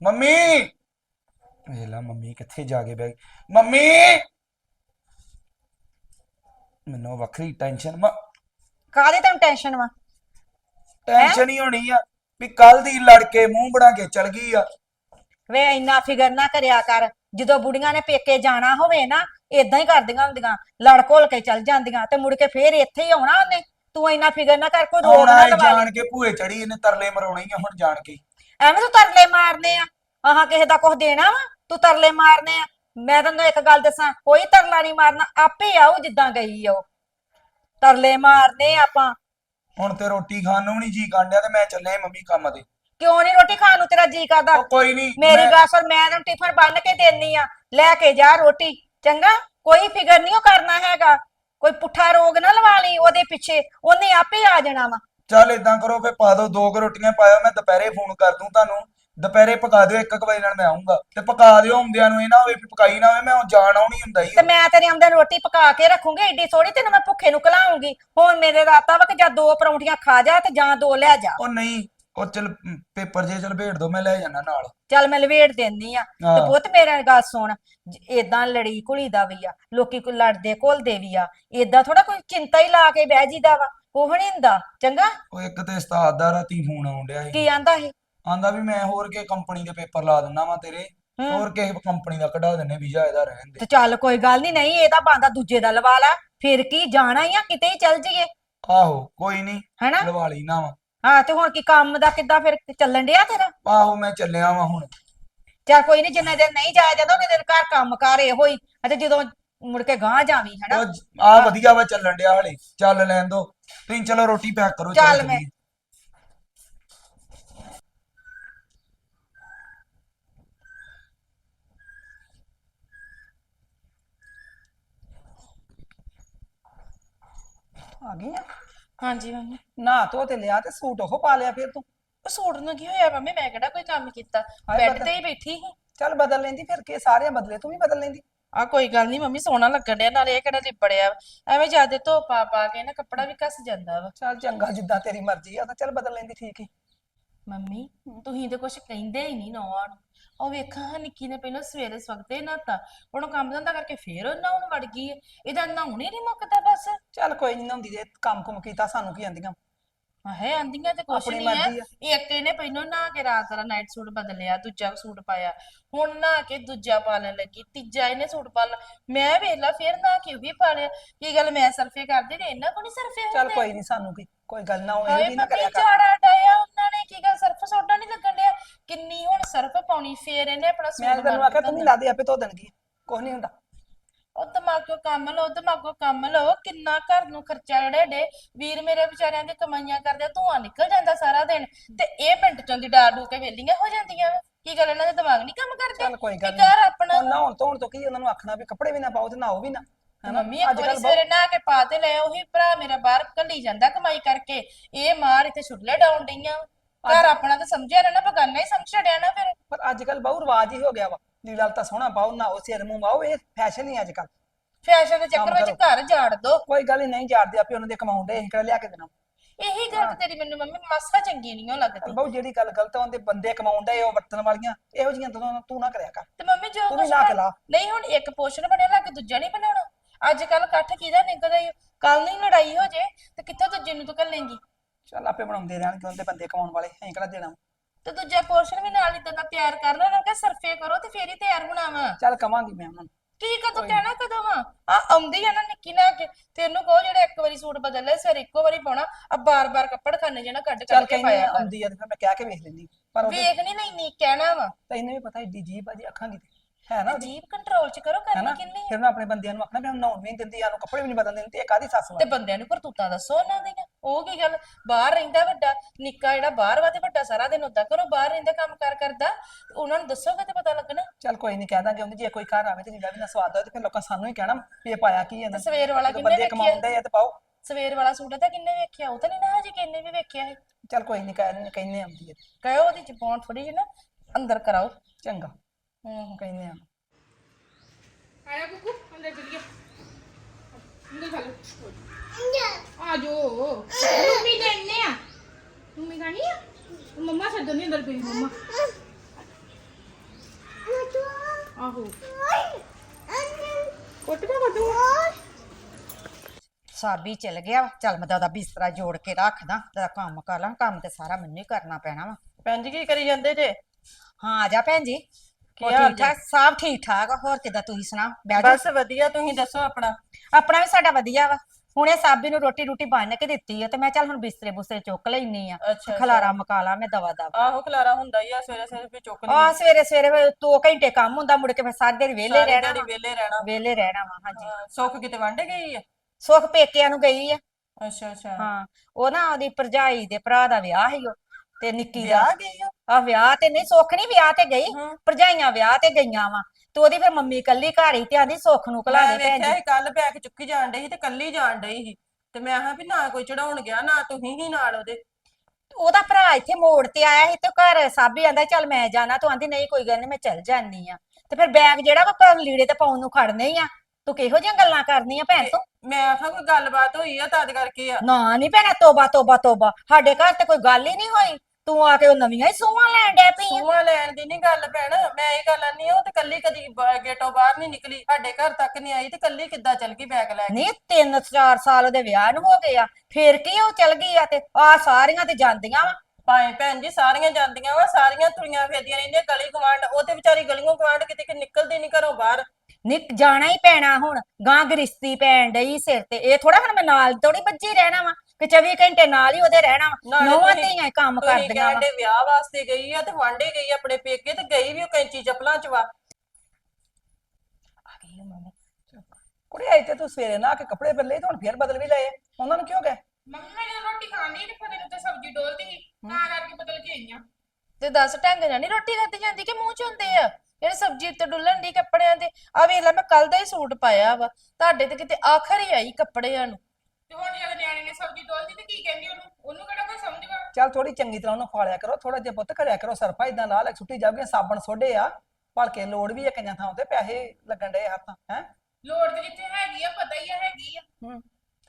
Mummy. ਵੇਲਾ mummy ਕਿੱਥੇ ਜਾ ਕੇ ਬੈ ਗਈ। ਮੰਮੀ! ਮੈਨੂੰ ਵੱਖਰੀ ਟੈਨਸ਼ਨ ਮ ਕਾਹਦੀ ਤੈਨੂੰ ਟੈਨਸ਼ਨ ਵਾ? ਟੈਨਸ਼ਨ ਹੀ ਹੋਣੀ ਆ ਵੀ ਕੱਲ ਦੀ ਲੜ ਕੇ ਮੂੰਹ ਬਣਾ ਕੇ ਚਲ ਗਈ ਆ। ਵੇ ਇੰਨਾ ਫਿਕਰ ਨਾ ਕਰਿਆ ਕਰ। ਜਦੋਂ ਬੁੜੀਆਂ ਨੇ ਪੇਕੇ ਜਾਣਾ ਹੋਵੇ ਨਾ ਇਦਾਂ ਹੀ ਕਰਦੀਆਂ ਹੁੰਦੀਆਂ। ਲੜ ਘੋਲ ਕੇ ਚੱਲ ਜਾਂਦੀਆਂ ਤੇ ਮੁੜ ਕੇ ਫੇਰ ਇੱਥੇ ਹੀ ਆਉਣਾ ਉਹਨੇ। ਤੂੰ ਇੰਨਾ ਫਿਕਰ ਨਾ ਕਰ ਕੋਈ ਰੋਗ ਨਾ ਲਵਾ। ਜਾਣ ਕੇ ਭੂਏ ਚੜੀ ਇਹਨੇ ਤਰਲੇ ਮਰਾਉਣੇ ਹੀ ਆ ਹੁਣ ਜਾਣ ਕੇ। ਐਵੇਂ ਤੂੰ ਤਰਲੇ ਮਾਰਨੇ ਆ। ਆਹਾਂ ਕਿਸੇ ਦਾ ਕੁਝ ਦੇਣਾ ਵਾ ਤੂੰ ਤਰਲੇ ਮਾਰਨੇ ਆ। ਮੈਂ ਤੈਨੂੰ ਇੱਕ ਗੱਲ ਦੱਸਾਂ ਕੋਈ ਤਰਲਾ ਨਹੀਂ ਮਾਰਨਾ ਆਪੇ ਆਉ ਜਿੱਦਾਂ ਗਈ ਆ ਉਹ। ਤਰਲੇ ਮਾਰਨੇ ਆਪਾਂ। ਹੁਣ ਤੇ ਰੋਟੀ ਖਾਣ ਨੂੰ ਨਹੀਂ ਜੀ ਕਾਂਡਿਆ ਤੇ ਮੈਂ ਚੱਲੇ ਮੰਮੀ ਕੰਮ ਤੇ। ਕਿਉਂ ਨਹੀਂ ਰੋਟੀ ਖਾਣ ਨੂੰ ਤੇਰਾ ਜੀ ਕਰਦਾ? ਉਹ ਕੋਈ ਨਹੀਂ ਮੇਰੀ ਗੱਲ ਸੁਣ ਮੈਂ ਤੈਨੂੰ ਟਿਫਨ ਬੰਨ ਕੇ ਦੇਣੀ ਆ। ਲੈ ਕੇ ਜਾ ਰੋਟੀ ਚੰਗਾ? ਕੋਈ ਫਿਕਰ ਨਹੀਂ ਉਹ ਕਰਨਾ ਹੈਗਾ। ਕੋਈ ਪੁੱਠਾ ਰੋਗ ਨਾ ਲਵਾ ਲਈ ਉਹਦੇ ਪਿੱਛੇ ਉਹਨੇ ਆਪੇ ਆ ਜਾਣਾ ਵਾ। ਚੱਲ ਇਦਾਂ ਕਰੋ ਫੇ ਪਾ ਦਿਓ ਦੋ ਕੁ ਰੋਟੀਆਂ ਪਾਇਓ ਮੈਂ ਦੁਪਹਿਰੇ ਫੋਨ ਕਰ ਦੂੰ ਤੁਹਾਨੂੰ। ਦੁਪਹਿਰੇ ਪਕਾ ਦਿਓ ਇੱਕ ਇੱਕ ਵਜੇ ਨਾਲ ਮੈਂ ਆਉਂਗਾ ਤੇ ਪਕਾ ਦਿਓ ਹੁੰਦਿਆਂ ਨੂੰ ਇਹ ਨਾ ਹੋਵੇ ਵੀ ਪਕਾਈ ਨਾ ਹੋਵੇ ਮੈਂ ਉਹ ਜਾਣ ਆਉਣੀ ਹੁੰਦਾ ਹੀ ਤੇ ਮੈਂ ਤੇਰੇ ਆਮਦਨ ਰੋਟੀ ਪਕਾ ਕੇ ਰੱਖੂੰਗੀ ਏਡੀ ਥੋੜੀ ਤੈਨੂੰ ਮੈਂ ਭੁੱਖੇ ਨੂੰ ਕਲਾਉਂਗੀ। ਹੁਣ ਮੇਰੇ ਰਾਤਾ ਵਾ ਕਿ ਜਾਂ ਦੋ ਪਰੌਂਠੀਆਂ ਖਾ ਜਾ ਤੇ ਜਾਂ ਦੋ ਲੈ ਜਾ। ਉਹ ਨਹੀਂ ਉਹ ਚਲ ਪੇਪਰ ਜੇ ਚਲ ਭੇੜ ਦੋ ਮੈਂ ਲੈ ਜਾਣਾ ਨਾਲ। ਚੱਲ ਮੈਂ ਲਵੇੜ ਦਿੰਨੀ ਆ। ਤੇ ਹਾਂ। ਪੁੱਤ ਮੇਰਾ ਗੱਲ ਸੁਣ ਏਦਾਂ ਲੜੀ ਘੁਲੀ ਦਾ ਵੀ ਆ ਲੋਕੀ ਕੋਈ ਲੜਦੇ ਘੁਲਦੇ ਵੀ ਆ। ਏਦਾਂ ਥੋੜਾ ਕੋਈ ਚਿੰਤਾ ਹੀ ਲਾ ਕੇ ਬਹਿ ਜੀਦਾ ਵਾ ਉਹ ਨਹੀਂ ਹੁੰਦਾ ਚੰਗਾ? ਉਹ ਇੱਕ ਤੇ ਉਸਤਾਦ ਦਾ ਰਾਤੀ ਫੋਨ ਆਉਣ ਡਿਆ ਸੀ। ਕੀ ਆਂਦਾ ਇਹ ਆਂਦਾ ਵੀ ਮੈਂ ਹੋਰ ਕੇ ਕੰਪਨੀ ਦੇ ਪੇਪਰ ਲਾ ਦਿੰਦਾ ਵਾਂ ਤੇਰੇ ਹੂੰ। ਹੋਰ ਕਿਸੇ ਕੰਪਨੀ ਦਾ ਕਢਾ ਦਿੰਨੇ ਵੀਜ਼ਾ ਇਹਦਾ ਰਹਿਣ ਦੇ। ਤੇ ਚੱਲ ਕੋਈ ਗੱਲ ਨਹੀਂ ਨਹੀਂ ਇਹਦਾ ਬਾਂਦਾ ਦੂਜੇ ਦਾ ਲਵਾ ਲੈ ਫਿਰ ਕੀ ਜਾਣਾ ਹੀ ਆ ਕਿਤੇ ਹੀ ਚੱਲ ਜੀਏ ਆਹੋ ਕੋਈ ਨਹੀਂ ਹੈਨਾ? ਲਵਾ ਲਈ ਨਾ ਵਾ। ਹਾਂ ਤੇ ਹੁਣ ਕੀ ਕੰਮ ਦਾ ਕਿੱਦਾਂ ਫਿਰ ਚੱਲਣ ਡਿਆ ਤੇਰਾ? ਆਹੋ ਮੈਂ ਚੱਲਿਆ ਵਾਂ ਹੁਣ। ਚੱਲ ਕੋਈ ਨਹੀਂ ਜਿੰਨੇ ਦਿਨ ਨਹੀਂ ਜਾਇਆ ਜਾਂਦਾ ਉਹਨੇ ਦਿਨ ਘਰ ਕੰਮ ਕਰ ਇਹੋ ਹੀ। ਅਤੇ ਜਦੋਂ ਮੁੜ ਕੇ ਗਾਂ ਜਾਵੀਂ ਹੈਨਾ? ਆ ਵਧੀਆ ਵਾ ਚੱਲਣ ਡਿਆ ਹਲੇ। ਚੱਲ ਲੈਣ ਦੋ। ਤੁਸੀਂ ਚਲੋ ਰੋਟੀ ਪੈਕ ਕਰੋ ਚਲੋ ਚੱਲ ਮੈਂ- ਚੱਲੀਏ। ਆ ਗਈ ਆ? ਹਾਂਜੀ ਮੰਮੀ ਨਾ ਧੋ ਤੇ ਲਿਆ ਤੇ ਸੂਟ ਉਹ ਪਾ ਲਿਆ ਫਿਰ ਤੂੰ। ਉਹ ਸੂਟ ਨੂੰ ਕੀ ਹੋਇਆ ਮੰਮੀ? ਮੈਂ ਕਿਹੜਾ ਕੋਈ ਕੰਮ ਕੀਤਾ? ਹਾਏ ਬੈੱਡ ਤੇ ਹੀ ਬੈਠੀ ਸੀ। ਚੱਲ ਬਦਲ ਲੈਂਦੀ ਫਿਰ ਕੀ ਸਾਰੇ ਬਦਲੇ ਤੂੰ ਵੀ ਬਦਲ ਲੈਂਦੀ। ਆ ਕੋਈ ਗੱਲ ਨਹੀਂ ਮੰਮੀ ਸੋਹਣਾ ਲੱਗਣ ਡਿਆ ਨਾਲੇ ਇਹ ਕਿਹੜਾ ਲਿਬੜਿਆ ਵਾ। ਐਵੇਂ ਜਿਆਦੇ ਧੋ ਪਾ ਪਾ ਕੇ ਨਾ ਕੱਪੜਾ ਵੀ ਘਸ ਜਾਂਦਾ ਵਾ। ਚੱਲ ਚੰਗਾ ਜਿੱਦਾਂ ਤੇਰੀ ਮਰਜ਼ੀ ਆ ਤਾਂ ਚੱਲ ਬਦਲ ਲੈਂਦੀ ਠੀਕ ਹੀ ਮੰਮੀ ਤੁਸੀਂ ਤੇ ਕੁਝ ਕਹਿੰਦੇ ਹੀ ਨਹੀਂ ਨੌਵਾਂ ਨੂੰ। ਉਹ ਵੇਖਾਂ ਹਾਂ ਨਿੱਕੀ ਨੇ ਪਹਿਲਾਂ ਸਵੇਰੇ ਸਵਖਤੇ ਨਹਾਤਾ ਹੁਣ ਉਹ ਕੰਮ ਧੰਦਾ ਕਰਕੇ ਫੇਰ ਉਹ ਨਹਾਉਣ ਵੜ ਗਈ ਹੈ ਇਹਦਾ ਨਹਾਉਣ ਹੀ ਨਹੀਂ ਮੁੱਕਦਾ ਬਸ। ਚੱਲ ਕੋਈ ਨਹੀਂ ਹੁੰਦੀ ਜੇ ਕੰਮ ਕੁਮ ਕੀਤਾ ਸਾਨੂੰ ਕੀ ਆਂਦੀਆਂ। ਹੈ ਆਂਦੀਆਂ ਤੇ ਕੁਛ ਆਪਣੀ ਨਹੀਂ ਹੈ ਮਰਜ਼ੀ ਇੱਕ ਇਹਨੇ ਪਹਿਲਾਂ ਨਹਾ ਕੇ ਰਾਤ ਦਾ ਨਾਈਟ ਸੂਟ ਬਦਲਿਆ ਦੂਜਾ ਸੂਟ ਪਾਇਆ। ਹੁਣ ਨਹਾ ਕੇ ਦੂਜਾ ਪਾ ਲੈਣ ਲੱਗੀ ਤੀਜਾ ਇਹਨੇ ਸੂਟ ਪਾ ਲਿਆ ਮੈਂ ਵੇਲਾ ਫਿਰ ਨਹਾ ਕੇ ਉਹ ਵੀ ਪਾ ਲਿਆ। ਕੀ ਗੱਲ ਮੈਂ ਸਰਫੇ ਕਰਦੀ ਤੇ ਇਹਨਾਂ ਕੋਲ ਨਹੀਂ ਸਰਫੇ ਚੱਲ ਹੁੰਦੇ? ਕੋਈ ਨਹੀਂ ਸਾਨੂੰ ਕੀ ਕੋਈ ਗੱਲ ਨਾ ਹੋਏ ਵੀ ਨਾ ਕਰਿਆ ਕਰ। ਝਾੜਾ ਡਾਇਆ ਉਹਨਾਂ ਨੇ ਕੀ ਗੱਲ ਸਰਫ ਸੋਡਾ ਨਹੀਂ ਲੱਗਣ ਡਿਆ ਕਿੰਨੀ ਹੁਣ ਸਰਫ ਪਾਉਣੀ ਫੇਰ ਇਹਨੇ ਆਪਣਾ ਮੈਂ ਸੂਟ ਤੈਨੂੰ ਮਾਰ ਆਖਿਆ ਤੂੰ ਵੀ ਲਾ ਦੇ ਆਪੇ ਧੋ ਦੇਣਗੀ ਕੁਛ ਨਹੀਂ ਹੁੰਦਾ। ਉਹ ਦਿਮਾਗੋਂ ਕੰਮ ਲਓ ਦਿਮਾਗੋਂ ਕੰਮ ਲਓ ਕਿੰਨਾ ਘਰ ਨੂੰ ਖਰਚਾ ਜਿਹੜੇ ਡੇ ਵੀਰ ਮੇਰੇ ਵਿਚਾਰਿਆਂ ਦੀ ਕਮਾਈਆਂ ਕਰਦੇ ਧੂੰਆਂ ਨਿਕਲ ਜਾਂਦਾ ਸਾਰਾ ਦਿਨ ਤੇ ਇਹ ਪਿੰਡ ਚੋਂ ਦੀ ਡਾਰ ਡੂ ਕੇ ਵੇਲੀਆਂ ਹੋ ਜਾਂਦੀਆਂ ਵਾ। ਕੀ ਗੱਲ ਇਹਨਾਂ ਦੇ ਦਿਮਾਗ ਨਹੀਂ ਕੰਮ ਕਰਦੇ? ਚੱਲ ਕੋਈ ਗੱਲ ਕਿ ਘਰ ਆਪਣਾ? ਹੁਣ ਨਹਾਉਣ ਧੋਣ ਤੋਂ ਕੀ ਉਹਨਾਂ ਨੂੰ ਆਖਣਾ ਵੀ ਕੱਪੜੇ ਵੀ ਨਾ ਪਾਓ ਤੇ ਨਹਾਓ ਵੀ ਨਾ ਹੈਨਾ? ਮੰਮੀ ਇੱਕ ਵਾਰੀ ਸਵੇਰੇ ਨਹਾ ਕੇ ਪਾ ਤੇ ਲੈ ਉਹੀ ਭਰਾ ਮੇਰਾ ਬਾਹਰ ਕੱਲੀ ਜਾਂਦਾ ਕਮਾਈ ਕਰਕੇ। ਇਹ ਮਾਰ ਇੱਥੇ ਛੁੱਟਲੇ ਡਾਉਣ ਡਈਆਂ। ਘਰ ਆਪਣਾ ਤਾਂ ਸਮਝਿਆ ਨਾ ਬਗਾਨਾ ਹੀ ਸਮਝ ਛੜਿਆ ਨਾ ਫਿਰ। ਪਰ ਅੱਜ ਕੱਲ ਬਹੁ ਰਿਵਾਜ ਹੀ ਹੋ ਗਿਆ ਵਾ। ਲੀੜਾ ਤਾਂ ਸੋਹਣਾ ਪਾਓ ਨਹਾਓ ਸਿਰ ਮੂੰਹ ਵਾਓ ਇਹ ਫੈਸ਼ਨ ਹੀ ਅੱਜ ਕੱਲ ਫੈਸ਼ਨ ਦੇ ਚੱਕਰ ਵਿੱਚ ਘਰ ਝਾੜ ਦੋ। ਕੋਈ ਗੱਲ ਹੀ ਨਹੀਂ ਜਾਣਦੇ ਆਪੇ ਉਹਨਾਂ ਦੇ ਕਮਾਉਂਦੇ ਅਸੀਂ ਕਿਹੜਾ ਲਿਆ ਕੇ ਦੇਣਾ। ਇਹੀ ਗੱਲ ਤੇਰੀ ਮੈਨੂੰ ਮੰਮੀ ਮਸਾ ਚੰਗੀ ਨਹੀਂ ਲੱਗਦੀ ਬਹੁ ਜਿਹੜੀ ਗੱਲ ਗਲਤ ਆ ਉਹਦੇ ਬੰਦੇ ਕਮਾਉਂਦੇ ਉਹ ਵਰਤਣ ਵਾਲੀਆਂ ਇਹੋ ਜੀਆਂ ਤੂੰ ਤੂੰ ਨਾ ਕਰਿਆ ਕਰ। ਤੇ ਮੰਮੀ ਜੋ ਤੂੰ ਨਾ ਖਿਲਾ। ਨਹੀਂ ਹੁਣ ਇੱਕ ਪੋਸ਼ਨ ਬਣਿਆ ਲੱਗ ਦੂਜਾ ਨਹੀਂ ਬਣਾਉਣਾ। ਅੱਜ ਕੱਲ ਇਕੱਠ ਕਿਹਦਾ ਨਿਕਲਦਾ ਕੱਲ ਨਹੀਂ ਲੜਾਈ ਹੋ ਜੇ ਤੇ ਕਿੱਥੇ ਦੂਜੇ ਨੂੰ ਤੂੰ ਕੱਲੇਂਗੀ ਚੱਲ ਆਪੇ ਬਣਾਉਂਦੇ ਰਹਿਣਗੇ ਉਹਦੇ ਬੰਦੇ ਕਮਾਉਣ ਵਾਲੇ ਅਸੀਂ ਕਿਹੜਾ ਦੇਣਾ। ਤੇ ਦੂਜਾ ਪੋਸ਼ਨ ਵੀ ਨਾਲ ਇਦਾਂ ਦਾ ਤਿਆਰ ਕਰ ਲੈਣਾ ਕਿ ਸਰਫੇ ਕਰੋ ਤੇ ਫੇਰ ਹੀ ਤਿਆਰ ਹੋਣਾ ਵਾ। ਚੱਲ ਕਵਾਂਗੀ ਮੈਂ ਉਹਨਾਂ ਨੂੰ ਕੀ ਕਦੋਂ ਕਹਿਣਾ ਕਦੋਂ ਵਾ? ਆ ਆਉਂਦੀ ਆ ਨਾ ਨਿੱਕੀ ਨਾ ਕੇ ਤੈਨੂੰ ਕਹੋ ਜਿਹੜਾ ਇੱਕ ਵਾਰੀ ਸੂਟ ਬਦਲ ਲੈ ਸਵੇਰ ਇੱਕੋ ਵਾਰੀ ਪਾਉਣਾ ਆ ਬਾਰ-ਬਾਰ ਕੱਪੜ ਖਾਨੇ ਜਿਹੜਾ ਕੱਢ ਚੱਲ ਕੱਢ ਕੇ ਕਹਿੰਦੀ ਪਾਇਆ ਕਰ। ਆਉਂਦੀ ਆ ਤੇ ਫਿਰ ਮੈਂ ਕਹਿ ਕੇ ਵੇਖ ਲੈਂਦੀ। ਪਰ ਉਹਦੇ ਵੇਖ ਨਹੀਂ ਲੈਣੀ ਕਹਿਣਾ ਵਾ। ਤੈਨੂੰ ਵੀ ਪਤਾ ਏਡੀ ਜੀਬ ਆ ਜੀ ਅੱਖਾਂ ਦੀ ਤੇ। ਹੈ ਨਾ? ਜੀਬ ਕੰਟਰੋਲ ਚ ਕਰੋ ਹੈ ਨਾ? ਕਰਨੀ ਕਿੰਨੀ ਆ? ਫਿਰ ਮੈਂ ਆਪਣੇ ਬੰਦਿਆਂ ਨੂੰ ਆਖਣਾ ਵੀ ਨਹਾਉਣ ਵੀ ਨਹੀਂ ਦਿੰਦੀ ਸਾਨੂੰ ਕੱਪੜੇ ਵੀ ਨਹੀਂ ਬਦਲਣ ਦਿੰਦੀ ਇਹ ਕਾਦੀ ਸੱਸ ਵਾ? ਤੇ ਬੰਦਿਆਂ ਨੂੰ ਕਰਤੂਤਾਂ ਦੱਸੋ ਉਹਨਾਂ ਦੀਆਂ ਉਹ ਕੀ ਗੱਲ ਬਾਹਰ ਰਹਿੰਦਾ ਵੱਡਾ ਨਿੱਕਾ ਜਿਹੜਾ ਬਾਹਰ ਵਾ ਤੇ ਵੱਡਾ ਸਾਰਾ ਦਿਨ ਉਦਾਂ ਕਰੋ ਬਾਹਰ ਰਹਿੰਦਾ ਕੰਮ ਕਾਰ ਕਰਦਾ ਤੇ ਉਹਨਾਂ ਨੂੰ ਦੱਸੋਗੇ ਤੇ ਪਤਾ ਲੱਗਣਾ। ਚੱਲ ਕੋਈ ਨਹੀਂ ਕਹਿ ਦਾਂਗੇ ਉਹਨੂੰ ਜੇ ਕੋਈ ਘਰ ਆਵੇ ਤੇ ਲੀੜਾ ਵੀ ਨਾ ਸਵਾਦ ਹੋਏ ਤੇ ਫਿਰ ਲੋਕਾਂ ਸਾਨੂੰ ਹੀ ਕਹਿਣਾ ਵੀ ਇਹ ਪਾਇਆ ਕੀ ਤੇ ਇਹਨਾਂ ਸਵੇਰ ਵਾਲਾ ਜਦੋਂ ਕਿੰਨੇ ਬੰਦੇ ਵੇਖਿਆ? ਕਮਾਉਂਦੇ ਆ ਤੇ ਪਾਓ। ਸਵੇਰ ਵਾਲਾ ਸੂਟ ਤਾਂ ਕਿੰਨੇ ਵੇਖਿਆ? ਉਹ ਤਾਂ ਨਹੀਂ ਨਾ ਹਜੇ ਕਿੰਨੇ ਵੀ ਵੇਖਿਆ ਹੈ ਚੱਲ ਕੋਈ ਨਹੀਂ ਕਹਿ ਕਹਿੰਨੇ ਆਉਂਦੀ ਹੈ ਕਹਿਓ ਉਹਦੀ ਜ਼ਬਾਨ ਥੋੜੀ ਜਿਹੀ ਨਾ ਅੰਦਰ ਕਰਾਓ। ਚੰਗਾ। ਹੂੰ ਕਹਿੰਨੇ ਆ। ਆਇਆ ਕੁਕੂ ਅੰਦਰ ਚਲੀਏ। ਅੰਦਰ ਖਾ ਲਓ ਆ ਜੋ ਮੰਮੀ ਦੇਣੇ ਆ। ਮੰਮੀ ਖਾਣੀ ਆ? ਮੰਮਾ ਸੱਦੋ ਨਹੀਂ ਅੰਦਰ ਪਈ ਮੰਮਾ। ਆਹੋ। ਕੁੱਟਦਾ ਕਦੋਂ ਸਾਬੀ ਚਲ ਗਿਆ। ਵਾ। ਚੱਲ ਮੈਂ ਉਹਦਾ ਬਿਸਤਰਾ ਜੋੜ ਕੇ ਰੱਖਦਾ। ਤੇਰਾ ਕੰਮ ਕਰ ਲਾਂ। ਕੰਮ ਤੇ ਸਾਰਾ ਮੈਨੂੰ ਹੀ ਕਰਨਾ ਪੈਣਾ ਵਾ। ਭੈਣ ਜੀ ਕੀ ਕਰੀ ਜਾਂਦੇ ਜੇ? ਹਾਂ ਆ ਜਾ ਭੈਣ ਜੀ। ਹੋਰ ਹਾਲ ਠੀਕ ਠਾਕ? ਸਭ ਠੀਕ ਠਾਕ। ਆ ਹੋਰ ਕਿੱਦਾਂ ਤੁਸੀਂ ਸੁਣਾ ਬੈਠੋ ਬਸ ਵਧੀਆ ਤੁਸੀਂ ਦੱਸੋ ਆਪਣਾ? ਆਪਣਾ ਵੀ ਸਾਡਾ ਵਧੀਆ ਵਾ। ਹੁਣੇ ਸਾਬੀ ਨੂੰ ਰੋਟੀ ਰੋਟੀ ਬਣ ਕੇ ਦਿੱਤੀ ਆ ਤੇ ਮੈਂ ਚੱਲ ਹੁਣ ਬਿਸਤਰੇ ਬੁਸਤਰੇ ਚੁੱਕ ਲੈਣੀ ਆ। ਅੱਛਾ, ਖਲਾਰਾ ਮਕਾ ਲਾਂ ਮੈਂ ਦਵਾ ਦਵਾ। ਆਹੋ ਖਲਾਰਾ ਹੁੰਦਾ ਹੀ ਆ ਸਵੇਰੇ ਸਵੇਰੇ ਵੀ ਚੁੱਕ ਆ ਸਵੇਰੇ ਸਵੇਰੇ ਫਿਰ ਦੋ ਘੰਟੇ ਕੰਮ ਹੁੰਦਾ ਮੁੜ ਕੇ ਫਿਰ ਸਾਰੀ ਦਿਨ ਵਿਹਲੇ ਰਹਿਣਾ। ਵੇਲੇ ਰਹਿਣਾ। ਵਿਹਲੇ ਰਹਿਣਾ ਵਾ ਹਾਂਜੀ। ਹਾਂ, ਸੁੱਖ ਕਿਤੇ ਵਾਂਡੇ ਗਈ ਆ? ਸੁੱਖ ਪੇਕਿਆਂ ਨੂੰ ਗਈ ਆ। ਅੱਛਾ ਅੱਛਾ। ਹਾਂ ਉਹ ਨਾ ਉਹਦੀ ਭਰਜਾਈ ਦੇ ਭਰਾ ਦਾ ਵਿਆਹ ਸੀ ਉਹ। ਤੇ ਨਿੱਕੀ ਦਾ ਵਿਆਹ ਗਈ ਆ। ਆ ਵਿਆਹ ਤੇ ਨਹੀਂ ਸੁੱਖ ਨਹੀਂ ਵਿਆਹ ਤੇ ਗਈ? ਹਾਂ। ਭਰਜਾਈਆਂ ਵਿਆਹ ਤੇ ਗਈਆਂ ਵਾ। ਤੇ ਉਹਦੀ ਫਿਰ ਮੰਮੀ ਕੱਲੀ ਘਰ ਹੀ ਤੇ ਆਂਦੀ ਸੁੱਖ ਨੂੰ ਮੈਂ ਦੇ ਭੈਣ ਵੇਖਿਆ ਜੀ। ਕੱਲ ਬੈਗ ਚੁੱਕੀ ਜਾਣ ਡਈ ਸੀ ਤੇ ਕੱਲੀ ਜਾਣ ਡਈ ਸੀ। ਤੇ ਮੈਂ ਕਿਹਾ ਵੀ ਨਾ ਕੋਈ ਚੜਾਉਣ ਗਿਆ ਨਾ ਤੁਸੀਂ ਹੀ ਨਾਲ ਉਹਦੇ। ਉਹਦਾ ਭਰਾ ਇੱਥੇ ਮੋੜ ਤੇ ਆਇਆ ਸੀ ਤੇ ਘਰ ਸਾਬੀ ਆਂਦਾ ਚੱਲ ਮੈਂ ਜਾਣਾ। ਤੂੰ ਆਂਦੀ ਨਹੀਂ ਕੋਈ ਗੱਲ ਨਹੀਂ ਮੈਂ ਚੱਲ ਜਾਨੀ ਆ। ਤੇ ਫਿਰ ਬੈਗ ਜਿਹੜਾ ਵਾ ਘਰ ਲੀੜੇ ਤੇ ਪਾਉਣ ਨੂੰ ਖੜਨੇ ਹੀ ਆ। ਤੂੰ ਕਿਹੋ ਜਿਹੀਆਂ ਗੱਲਾਂ ਕਰਨੀਆਂ ਭੈਣ ਤੂੰ? ਮੈਂ ਆਖਾਂ ਕੋਈ ਗੱਲਬਾਤ ਹੋਈ ਆ ਤਦ ਕਰਕੇ ਆ। ਨਾ ਨਹੀਂ ਭੈਣਾ ਤੋਬਾ ਤੋਬਾ ਤੋਬਾ। ਸਾਡੇ ਘਰ ਤੇ ਕੋਈ ਗੱਲ ਹੀ ਨਹੀਂ ਹੋਈ। ਤੂੰ ਆ ਕੇ ਉਹ ਨਵੀਆਂ ਹੀ ਸੂਹਾਂ ਲੈਣ ਡੈ ਪਈ ਆਂ। ਸੂਆ ਲੈਣ ਦੀ ਨਹੀਂ ਗੱਲ ਭੈਣ ਮੈਂ ਇਹ ਗੱਲ ਨਹੀਂ ਉਹ ਤੇ ਕੱਲੀ ਕਦੀ ਬ- ਗੇਟੋਂ ਬਾਹਰ ਨਹੀਂ ਨਿਕਲੀ ਸਾਡੇ ਘਰ ਤੱਕ ਨਹੀਂ ਆਈ ਤੇ ਕੱਲੀ ਕਿੱਦਾਂ ਚਲ ਗਈ ਬੈਗ ਲੈ ਕੇ? ਨਹੀਂ ਤਿੰਨ ਚਾਰ ਸਾਲ ਉਹਦੇ ਵਿਆਹ ਨੂੰ ਹੋ ਗਏ ਆ ਫੇਰ ਕੀ ਉਹ ਚਲ ਗਈ ਆ ਤੇ ਆ ਸਾਰੀਆਂ ਤੇ ਜਾਂਦੀਆਂ ਵਾ। ਭਾਵੇਂ ਭੈਣ ਜੀ ਸਾਰੀਆਂ ਜਾਂਦੀਆਂ ਵਾ ਸਾਰੀਆਂ ਤੁਰੀਆਂ ਫਿਰਦੀਆਂ ਰਹਿੰਦੀਆਂ ਗਲੀ ਗਵਾਂਡ ਉਹ ਤੇ ਵਿਚਾਰੀ ਗਲੀਆਂ ਗਵਾਂਡ ਕਿਤੇ ਕਿ ਨਿਕਲਦੀ ਨਹੀਂ ਘਰੋਂ ਬਾਹਰ। ਨੀ ਜਾਣਾ ਹੀ ਪੈਣਾ ਹੁਣ ਗਾਂ ਗ੍ਰਿਸ਼ਤੀ ਪੈਣ ਡਈ ਸਿਰ ਤੇ ਇਹ ਥੋੜਾ ਹੁਣ ਮੈਂ ਨਾਲ ਥੋੜੀ ਬੱਜੀ ਰਹਿਣਾ ਵਾ। ਕਿ 24 ਘੰਟੇ ਨਾਲ ਹੀ ਉਹਦੇ ਰਹਿਣਾ ਵਾ ਨਾਲੇ ਨੌਵਾਂ ਤੁਸੀਂ- ਧੀਆਂ ਹੀ ਕੰਮ ਤੁਸੀਂ ਕਰਦੀਆਂ ਵਾ। ਕਹਿੰਦੇ ਵਿਆਹ ਵਾਸਤੇ ਗਈ ਆ ਤੇ ਵਾਂਡੇ ਗਈ ਆਪਣੇ ਪੇਕੇ ਤੇ ਗਈ ਵੀ ਉਹ ਕੈਂਚੀ ਚੱਪਲਾਂ ਚ ਵਾ। ਕੁੜੀ ਆਈ ਤੇ ਤੂੰ ਸਵੇਰੇ ਨਾ ਕੇ ਕੱਪੜੇ ਬਦਲੇ ਤੇ ਹੁਣ ਫੇਰ ਬਦਲ ਵੀ ਲਏ ਉਹਨਾਂ ਨੂੰ ਕਿਉਂ ਗਏ ਮੰਮੀ ਮੈਂ ਜਦੋਂ ਰੋਟੀ ਖਾਣੀ ਤੇ ਫਤੇ ਨੂੰ ਤੇ ਸਬਜ਼ੀ ਡੋਲਦੀ ਸੀ ਤਾਂ ਕਰਕੇ ਬਦਲ ਕੇ ਆਈਆਂ ਤੇ ਦੱਸ ਢੰਗ ਨਾਲ ਨਹੀਂ ਰੋਟੀ ਖਾਦੀ ਜਾਂਦੀ ਕਿ ਮੂੰਹ ਚ ਹੁੰਦੇ ਆ? ਜਿਹੜੇ ਸਬਜ਼ੀ ਉੱਤੇ ਡੁੱਲਣ ਦੀ ਕੱਪੜਿਆਂ ਤੇ। ਆ ਵੇਖ ਲੈ ਮੈਂ ਕੱਲ ਦਾ ਹੀ ਸੂਟ ਪਾਇਆ ਵਾ। ਤੁਹਾਡੇ ਤੇ ਕਿਤੇ ਆਖਰ ਹੀ ਆਈ ਕੱਪੜਿਆਂ ਨੂੰ। ਤੇ ਹੁਣ ਜਦ ਨਿਆਣੇ ਨੇ ਸਬਜ਼ੀ ਡੋਲਦੀ ਤੇ ਕੀ ਕਹਿੰਦੀ ਉਹਨੂੰ? ਉਹਨੂੰ ਕਿਹੜਾ ਕੋਈ ਸਮਝਗਾ ਚੱਲ ਥੋੜੀ ਚੰਗੀ ਤਰ੍ਹਾਂ ਉਹਨੂੰ ਫਾਲਿਆ ਕਰੋ ਥੋੜਾ ਜਿਹਾ ਪੁੱਤ ਕਰਿਆ ਕਰੋ ਸਰਫਾ ਇਦਾਂ ਲਾ ਲੈ ਛੁੱਟੀ ਜਾਊਗੀ ਸਾਬਣ ਸੋਡੇ ਆ ਭਲਕੇ ਲੋੜ ਵੀ ਹੈ ਕਈਆਂ ਥਾਂ ਤੇ ਪੈਸੇ ਲੱਗਣ ਡਏ ਹੱਥ ਹੈ? ਲੋੜ ਤੇ ਜਿੱਥੇ ਹੈਗੀ ਆ ਪਤਾ ਹੀ ਆ ਹੈਗੀ ਆ।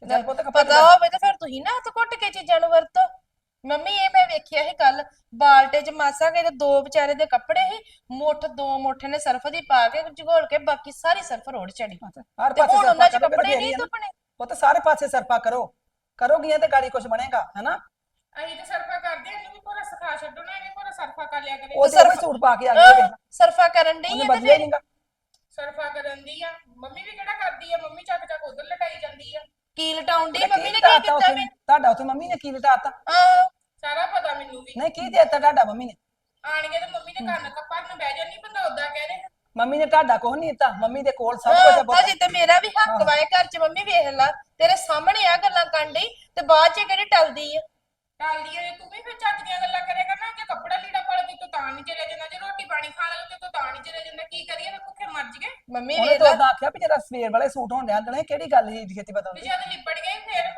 ਚੱਲ ਪੁੱਤ ਕੱਪੜੇ ਪਤਾ ਹੋਵੇ ਤਾਂ ਫਿਰ ਤੁਸੀਂ ਨਾ ਹੱਥ ਘੁੱਟ ਕੇ ਚੀਜ਼ਾਂ ਨੂੰ ਵਰਤੋ। ਮੰਮੀ ਇਹ ਮੈਂ ਵੇਖਿਆ ਸੀ ਕੱਲ ਬਾਲਟੇ 'ਚ ਮਾਸਾ ਕੇ ਤੇ ਦੋ ਵਿਚਾਰੇ ਦੇ ਕੱਪੜੇ ਸੀ ਮੁੱਠ ਦੋ ਮੁੱਠ ਨੇ ਸਰਫ ਦੀ ਪਾ ਕੇ ਝਗੋਲ ਕੇ ਬਾਕੀ ਸਾਰੀ ਸਰਫ ਰੋੜ ਚੜੀ। ਹਰ ਤੇ ਪਾਸੇ ਹੁਣ ਉਹਨਾਂ 'ਚ ਕੱਪੜੇ ਨਹੀਂ ਫੇਰ ਹੀ ਆ। ਧੁੱਪਣੇ ਪੁੱਤ ਸਾਰੇ ਪਾਸੇ ਸਰਫਾ ਕਰੋ। ਕਰੋਗੀਆਂ ਤੇ ਗਾੜੀ ਕੁਝ ਬਣੇਗਾ ਹੈਨਾ? ਅਸੀਂ ਤੇ ਸਰਫਾ ਕਰਦੇ ਆ, ਇਹਨੂੰ ਵੀ ਪੂਰਾ ਸਿਖਾ ਛੱਡੋ ਨਾ ਇਹਨੇ ਪੂਰਾ ਸਰਫਾ ਕਰ ਲਿਆ ਕਰੇ। ਉਹ ਤੇ ਉਹ ਸੂਟ ਪਾ ਕੇ ਆ ਵੇਖ ਸਰਫਾ ਕਰਨ ਡਈ ਉਹਨੇ ਆ ਤੇ ਬਦਲਿਆ ਫਿਰ? ਨਹੀਂਗਾ ਸਰਫਾ ਕਰਨ ਦੀ ਆ। ਮੰਮੀ ਵੀ ਕਿਹੜਾ ਕਰਦੀ ਆ? ਮੰਮੀ ਚੱਕ ਚੱਕ ਉਧਰ ਲਟਾਈ ਜਾਂਦੀ ਆ। ਕੀ ਲਟਾਉਣ ਡਈ ਮੰਮੀ ਨੇ ਕੀ ਕੀਤਾ ਮੈਨੂੰ? ਤੁਹਾਡਾ ਉੱਥੇ ਮੰਮੀ ਨੇ ਕੀ ਲਟਾਤਾ? ਆਹੋ। ਸਾਰਾ ਪਤਾ ਮੈਨੂੰ ਵੀ। ਨਹੀਂ ਕੀ ਦੇਤਾ ਤੁਹਾਡਾ ਮੰਮੀ ਨੇ? ਆਣਗੇ ਤੇ ਮੰਮੀ ਨੇ ਕੰਨ ਕੱਪੜ ਨੂੰ ਬਹਿ ਜਾਂਦੀ ਬੰਦਾ ਉਦਾਂ ਕਹਿ ਦੇ ਮੰਮੀ ਨੇ ਤੁਹਾਡਾ ਕੁਛ ਨਹੀਂ ਦਿੱਤਾ ਮੰਮੀ ਦੇ ਕੋਲ ਸਭ ਕੁਝ ਆ ਪੁੱਤ ਅਜੇ ਤੇ ਮੇਰਾ ਵੀ ਹੱਕ ਵਾਏ ਘਰ 'ਚ ਮੰਮੀ ਵੇਖ ਲਾ ਤੇਰੇ ਸਾਹਮਣੇ ਆ ਗੱਲਾਂ ਕਰਨ ਡਈ ਤੇ ਬਾਅਦ 'ਚ ਕਿਹੜੀ ਟਲਦੀ ਆ? ਟਾਲਦੀ ਆ ਤੂੰ ਵੀ ਫਿਰ ਚੱਜ ਦੀਆਂ ਗੱਲਾਂ ਕਰਿਆ ਕਰਨਾ ਜੇ ਕੱਪੜਾ ਲੀੜਾ ਪਾ ਕੇ ਤੂੰ ਤਾਂ ਨਹੀਂ ਚਲੇ ਜਾਂਦਾ ਜੇ ਰੋਟੀ ਪਾਣੀ ਖਾ ਲੈ ਤੇ ਤੂੰ ਤਾਂ ਨਹੀਂ ਚਲੇ ਜਾਂਦਾ ਕੀ ਕਰੀਏ ਫਿਰ ਭੁੱਖੇ ਮਰ ਜਗੇ ਮੰਮੀ ਉਹਨੇ ਵੇਖ ਤਾਂ ਲਾ। ਉਦਾਂ ਆਖਿਆ ਵੀ ਜਿਹੜਾ ਸਵੇਰ ਵਾਲੇ ਸੂਟ ਹੋਣ ਡਿਆ ਕਿਹੜੀ ਗੱਲ ਸੀ ਛੇਤੀ ਤੇ ਬਦਲਦੀ ਜਦ ਲਿਪੜ ਗਏ ਫਿਰ।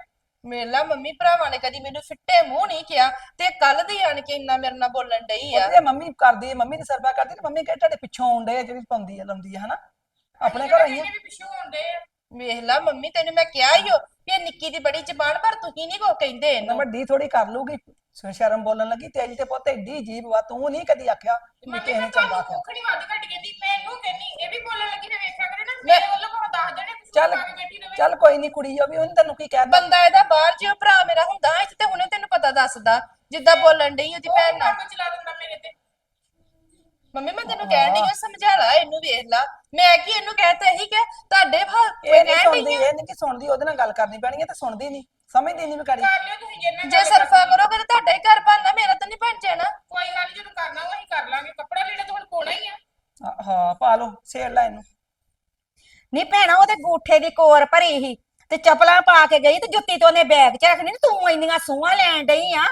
ਮੇਲਾ ਮੰਮੀ ਭਰਾਵਾਂ ਨੇ ਕਦੀ ਮੈਨੂੰ ਫਿੱਟੇ ਮੂੰਹ ਨਹੀਂ ਕਿਹਾ ਤੇ ਕੱਲ ਦੀ ਆਣ ਕੇ ਇੰਨਾ ਮੇਰੇ ਨਾਲ ਬੋਲਣ ਡਈ ਆ। ਉਹਦੇ ਮੰਮੀ ਕਰਦੀ ਹੈ ਮੰਮੀ ਦੀ ਸਰਫਾ ਕਰਦੀ ਤੇ ਮੰਮੀ ਕਿਹੜੇ ਤੁਹਾਡੇ ਪਿੱਛੋਂ ਆਉਂਦੇ ਆ ਜਿਹੜੀ ਪਾਉਂਦੀ ਹੈ ਲਾਉਂਦੀ ਹੈ ਹਨਾ? ਆਪਣੇ ਘਰ ਆਈ ਆ। ਵੀ ਪਿੱਛੋਂ ਹੁੰਦੇ ਆ। ਵੇਖ ਲਾ ਮੰਮੀ ਤੈਨੂੰ ਮੈਂ ਕਿਹਾ ਹੀ ਹੋ ਇਹ ਨਿੱਕੀ ਦੀ ਬੜੀ ਜ਼ਬਾਨ ਪਰ ਤੁਸੀਂ ਨਹੀਂ ਕੋ ਕਹਿੰਦੇ ਤਾਂ ਇਹਨੂੰ। ਵੱਡੀ ਥੋੜੀ ਕਰ ਲੂਗੀ ਸ਼ਰਮ ਬੋਲਣ ਲੱਗੀ ਤੇਰੀ ਤੇ ਪੁੱਤ ਏਡੀ ਜੀਬ ਵਾ ਤੂੰ ਨਹੀਂ ਕਦੀ ਆਖਿਆ ਕਿ ਮੰਮੀ ਕਿਸੇ ਨੇ ਮੈਂ ਚੰਗਾ ਆਖਿਆ। ਨਹੀਂ ਵੱਧ ਘਟ ਕਹਿੰਦੀ ਮੈਨੂੰ ਕਹਿੰਦੀ ਇਹ ਵੀ ਬੋਲਣ ਲੱਗੀ ਤੇ ਵੇਖਿਆ ਕਰੇ ਮੈਂ- ਵੱਲੋਂ ਭਾਵੇਂ ਚੱਲ ਪਾ ਕੇ ਬੈਠੀ ਰਵੇ। ਚੱਲ ਕੋਈ ਨਹੀਂ ਕੁੜੀ ਆ ਵੀ ਉਹਨੇ ਤੈਨੂੰ ਕੀ ਕਹਿ ਦਿੱਤਾ ਬੰਦਾ ਇਹਦਾ ਬਾਹਰ ਜਿਉ ਭਰਾ ਮੇਰਾ ਹੁੰਦਾ ਇੱਥੇ ਤੇ ਹੁਣੇ ਤੈਨੂੰ ਪਤਾ ਦੱਸਦਾ ਜਿੱਦਾਂ ਬੋਲਣ ਡਈ ਉਹਦੀ ਉਹ ਭੈਣ ਨਾਲ। ਕੰਮ ਚਲਾ ਦਿੰਦਾ ਮੇਰੇ ਤੇ? ਮੰਮੀ ਮੈਂ ਤੈਨੂੰ ਕਹਿਣ ਡਈ ਆ ਸਮਝਾ ਲਾ ਇਹਨੂੰ ਵੇਖ ਲਾ। ਮੈਂ ਕੀ ਇਹਨੂੰ ਕਹਿਤਾ ਇਹੀ ਕਿ ਤੁਹਾਡੇ ਭਾਲ ਇਹ ਨਹੀਂ ਕਹਿਣ ਸੁਣਦੀ ਡਈ ਆ। ਇਹ ਨਹੀਂ ਕਿ ਸੁਣਦੀ ਉਹਦੇ ਨਾਲ ਗੱਲ ਕਰਨੀ ਪੈਣੀ ਹੈ ਤੇ ਸੁਣਦੀ ਨਹੀਂ ਸਮਝਦੀ ਨਹੀਂ ਵੀ ਕਰੀ ਕਰ ਲਿਓ ਤੁਸੀਂ ਜਿੰਨਾ ਜੇ ਸਰਫਾ ਕਰੋਗੇ ਤਾਂ ਤੁਹਾਡਾ ਹੀ ਘਰ ਬਣਨਾ ਮੇਰਾ ਤਾਂ ਨਹੀਂ ਬਣ ਜਾਣਾ। ਕੋਈ ਗੱਲ ਨੀ, ਜਦੋਂ ਕਰਨਾ ਉਹ ਅਸੀਂ ਕਰ ਲਾਂਗੇ। ਕੱਪੜਾ ਲੀੜਾ ਤਾਂ ਹੁਣ ਪਾਉਣਾ ਹੀ ਆ। ਹਾਂ, ਹਾਂ ਪਾ ਲਓ ਸੇੜ ਲੈ ਇਹਨੂੰ। ਨਹੀਂ ਭੈਣਾ ਉਹਦੇ ਗੂਠੇ ਦੀ ਕੋਰ ਭਰੀ ਸੀ ਤੇ ਚਪਲਾਂ ਪਾ ਕੇ ਗਈ ਤੇ ਜੁੱਤੀ ਤੇ ਉਹਨੇ ਬੈਗ 'ਚ ਰੱਖਣੀ ਤੇ ਇੰਨੀਆਂ ਸੂਹਾਂ ਲੈਣ ਡਈ ਆ?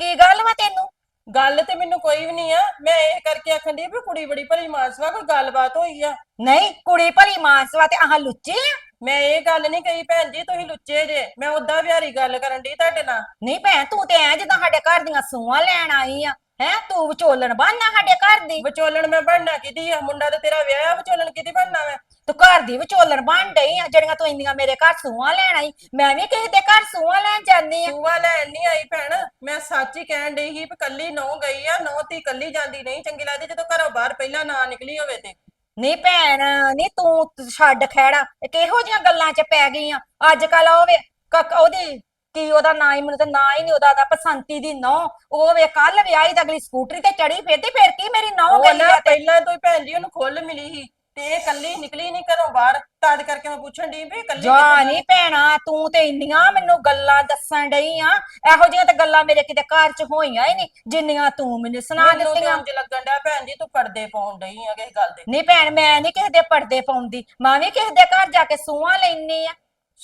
ਕੀ ਗੱਲ ਵਾ ਤੈਨੂੰ? ਗੱਲ ਤੇ ਮੈਨੂੰ ਕੋਈ ਵੀ ਨਹੀਂ ਆ ਮੈਂ ਇਹ ਕਰਕੇ ਆਖਣ ਦੀ ਵੀ ਕੁੜੀ ਬੜੀ ਭਲੀ ਮਾਨਸਵਾ ਕੋਈ ਗੱਲਬਾਤ ਹੋਈ ਆ। ਨਹੀਂ ਕੁੜੀ ਭਲੀ ਮਾਨਸਵਾ ਤੇ ਆਹ ਲੁੱਚੀ ਆ? ਮੈਂ ਇਹ ਗੱਲ ਨਹੀਂ ਕਹੀ ਭੈਣ ਜੀ ਤੁਸੀਂ ਲੁੱਚੇ ਜੇ ਮੈਂ ਉਦਾਂ ਵਿਹਾਰੀ ਗੱਲ ਕਰਨ ਦੀ ਤੁਹਾਡੇ ਨਾਲ। ਨਹੀਂ ਭੈਣ ਤੂੰ ਤੇ ਐ ਜਿੱਦਾਂ ਸਾਡੇ ਘਰ ਦੀਆਂ ਸੂਹਾਂ ਲੈਣ ਆਈ ਆ। ਹੈ? ਤੂੰ ਵਿਚੋਲਣ ਬਣਨਾ ਸਾਡੇ ਘਰ ਦੀ? ਵਿਚੋਲਣ ਮੈਂ ਬਣਨਾ ਕਿਦੀ ਆ? ਮੁੰਡਾ ਤੇ ਤੇਰਾ ਵਿਆਹ ਆ ਵਿਚੋਲਣ ਕਿਦੀ ਬਣਨਾ ਮੈਂ ਤੂੰ ਘਰ ਦੀ ਵਿਚੋਲਣ ਬਣ ਡਈ ਆ ਜਿਹੜੀਆਂ ਤੂੰ ਇੰਨੀਆਂ ਮੇਰੇ ਘਰ ਸੂਹਾਂ ਲੈਣ ਆਈ। ਮੈਂ ਵੀ ਕਿਸੇ ਦੇ ਘਰ ਸੂਹਾਂ ਲੈਣ ਜਾਂਦੀ ਆ। ਸੂਆ ਲੈਣ ਨਹੀਂ ਆਈ ਭੈਣ। ਮੈਂ ਸੱਚ ਹੀ ਕਹਿਣ ਡਈ ਸੀ ਵੀ ਕੱਲੀ ਨੌ ਗਈ ਆ ਨੌ ਤੀ ਕੱਲੀ ਜਾਂਦੀ ਨਹੀਂ। ਚੰਗੀ ਲੱਗਦੀ ਜਦੋਂ ਘਰੋਂ ਬਾਹਰ ਪਹਿਲਾਂ ਨਾ ਨਿਕਲੀ ਹੋਵੇ ਤੇ। ਨਹੀਂ ਭੈਣ ਨਹੀਂ ਤੂੰ ਛੱਡ ਖੈੜਾ ਇਹ ਕਿਹੋ ਜੀਆਂ ਗੱਲਾਂ 'ਚ ਪੈ ਗਈਆਂ ਅੱਜ ਕੱਲ ਉਹ ਵੇ ਕ- ਉਹਦੀ ਕੀ ਉਹਦਾ ਨਾਂ ਹੀ ਮੈਨੂੰ ਤਾਂ ਨਾਂ ਹੀ ਨਹੀਂ ਉਹਦਾ ਦਾ ਪਸੰਤੀ ਦੀ ਨੌ ਉਹ ਵੇ ਕੱਲ ਵਿਆਹੀ ਤਾਂ ਅਗਲੀ ਸਕੂਟਰੀ ਤੇ ਚੜੀ ਫਿਰਦੀ ਫਿਰ ਕੀ ਮੇਰੀ ਨੌ ਉਹ ਗਈ ਨਾ ਆ ਤੇ? ਪਹਿਲਾਂ ਤੋਂ ਹੀ ਭੈਣ ਜੀ ਉਹਨੂੰ ਖੁੱਲ ਮਿਲੀ ਸੀ ਤੇ ਇਹ ਕੱਲੀ ਨਿਕਲੀ ਨਹੀਂ ਘਰੋਂ ਬਾਹਰ। ਤਦ ਕਰਕੇ ਮੈਂ ਪੁੱਛਣ ਦੀ ਵੀ ਕੱਲੀ ਜਾ ਨਹੀਂ ਭੈਣਾ ਤੂੰ ਤੇ ਇੰਨੀਆਂ ਮੈਨੂੰ ਗੱਲਾਂ ਦੱਸਣ ਡਈ ਆ। ਇਹੋ ਜਿਹੀਆਂ ਤੇ ਗੱਲਾਂ ਮੇਰੇ ਕਿਤੇ ਘਰ 'ਚ ਹੋਈਆਂ ਹੀ ਨਹੀਂ ਜਿੰਨੀਆਂ ਤੂੰ ਮੈਨੂੰ ਸੁਣਾ ਮੈਨੂੰ ਤੇ ਦਿੱਤੀਆਂ। ਉਂਝ ਲੱਗਣ ਡਿਆ ਭੈਣ ਜੀ ਤੂੰ ਪਰਦੇ ਪਾਉਣ ਡਈ ਆ ਕਿਸੇ ਗੱਲ ਦੇ। ਨਹੀਂ ਭੈਣ ਮੈਂ ਨਹੀਂ ਕਿਸੇ ਦੇ ਪਰਦੇ ਪਾਉਂਦੀ। ਮੈਂ ਵੀ ਕਿਸੇ ਦੇ ਘਰ ਜਾ ਕੇ ਸੂਹਾਂ ਲੈਣੀ ਆ।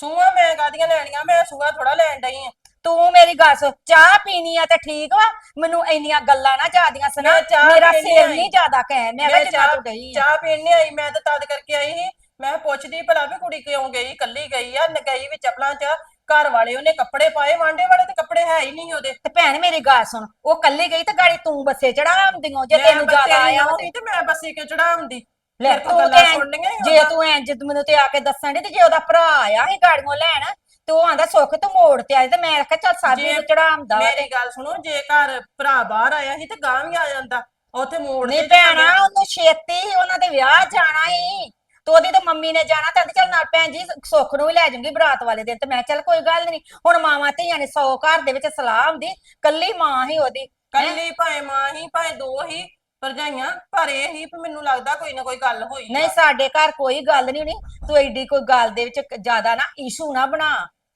ਸੂਆ ਮੈਂ ਕਾਦੀਆਂ ਲੈਣੀਆਂ? ਮੈਂ ਸੂਆ ਥੋੜਾ ਲੈਣ ਡਈ ਆ। ਤੂੰ ਮੇਰੀ ਗੱਲ ਸੁਣ ਚਾਹ ਪੀਣੀ ਆ ਤੇ ਠੀਕ ਵਾ? ਮੈਨੂੰ ਇੰਨੀਆਂ ਗੱਲਾਂ ਨਾ ਜਿਆਦੀਆਂ ਸੁਣਾ। ਮੈਂ ਚਾਹ ਮੇਰਾ ਪੀਣੀ ਸਿਰ ਆਈ। ਨਹੀਂ ਜ਼ਿਆਦਾ ਕਹਿ ਮੈਂ ਕਿਹਾ ਜਿੰਨਾ ਤੂੰ ਗਈ ਆ। ਚਾਹ ਪੀਣ ਨਹੀਂ ਆਈ ਮੈਂ ਤਾਂ ਤਦ ਕਰਕੇ ਆਈ ਸੀ। ਮੈਂ ਪੁੱਛਦੀ ਭਲਾ ਵੀ ਕੁੜੀ ਕਿਉਂ ਗਈ? ਕੱਲੀ ਗਈ ਆ ਨ ਗਈ ਵੀ ਚੱਪਲਾਂ 'ਚ। ਘਰ ਵਾਲੇ ਉਹਨੇ ਕੱਪੜੇ ਪਾਏ ਵਾਂਡੇ ਵਾਲੇ ਤੇ ਕੱਪੜੇ ਹੈ ਹੀ ਨਹੀਂ ਉਹਦੇ। ਤੇ ਭੈਣ ਮੇਰੀ ਗੱਲ ਸੁਣ ਉਹ ਕੱਲੀ ਗਈ ਤੇ ਗਾੜੀ ਤੂੰ ਬੱਸੇ ਚੜਾ ਆਉਂਦੀਆਂ ਜੇ ਮੈਂ ਤੈਨੂੰ ਬੱਸੇ ਜ਼ਿਆਦਾ ਨਹੀਂ ਆਇਆ ਆਉਂਦੀ ਤੇ ਮੈਂ ਬੱਸੀ ਕਿ ਚੜਾਉਂਦੀ ਲੈ ਤੂੰ ਤੇ ਹੀ ਜੇ। ਤੂੰ ਇੰਜ ਮੈਨੂੰ ਤੇ ਆ ਕੇ ਦੱਸਣ ਦੀ ਤੇ ਜੇ ਉਹਦਾ ਭਰਾ ਆਇਆ ਸੀ ਗਾੜੀਆਂ ਲੈਣ ਤੇ ਉਹ ਆਂਦਾ ਸੁੱਖ ਤੂੰ ਮੋੜ ਤੇ ਆਈ ਤੇ ਮੈਂ ਆਖਿਆ ਚੱਲ ਸਾਬੀ ਨੂੰ ਚੜਾਉਂਦਾ ਮੇਰੀ ਗੱਲ ਸੁਣੋ ਜੇ ਘਰ ਭਰਾ ਬਾਹਰ ਆਇਆ ਸੀ ਤੇ ਗਾਂ ਵੀ ਆ ਜਾਂਦਾ ਉੱਥੇ ਮੋੜ ਨਹੀਂ ਭੈਣਾ ਉਹਨੂੰ ਛੇਤੀ ਹੀ ਉਹਨਾਂ ਦੇ ਵਿਆਹ ਜਾਣਾ ਹੀ ਤੇ ਉਹਦੀ ਤੇ ਮੰਮੀ ਨੇ ਜਾਣਾ ਤਾਂ ਚੱਲ ਨਾਲ ਭੈਣ ਜੀ ਸੁੱਖ ਨੂੰ ਵੀ ਲੈ ਜਾਊਂਗੀ ਬਰਾਤ ਵਾਲੇ ਦਿਨ। ਤੇ ਮੈਂ ਕਿਹਾ ਚੱਲ ਕੋਈ ਗੱਲ ਨਹੀਂ ਹੁਣ ਮਾਵਾਂ ਧੀਆਂ ਨੇ ਸੌ ਘਰ ਦੇ ਵਿੱਚ ਸਲਾਹ ਹੁੰਦੀ ਕੱਲੀ ਮਾਂ ਹੀ ਉਹਦੀ ਕੱਲੀ ਭਾਵੇਂ ਮਾਂ ਹੀ ਭਾਵੇਂ ਦੋ ਹੀ ਭਰਜਾਈਆਂ ਪਰ ਇਹ ਹੀ ਵੀ ਮੈਨੂੰ ਲੱਗਦਾ ਕੋਈ ਨਾ ਕੋਈ ਗੱਲ ਹੋਈ। ਨਹੀਂ ਸਾਡੇ ਘਰ ਕੋਈ ਗੱਲ ਨਹੀਂ ਹੋਣੀ ਤੂੰ ਐਡੀ ਕੋਈ ਗੱਲ ਦੇ ਵਿੱਚ ਜ਼ਿਆਦਾ ਨਾ ਇਸ਼ੂ ਨਾ ਬਣਾ।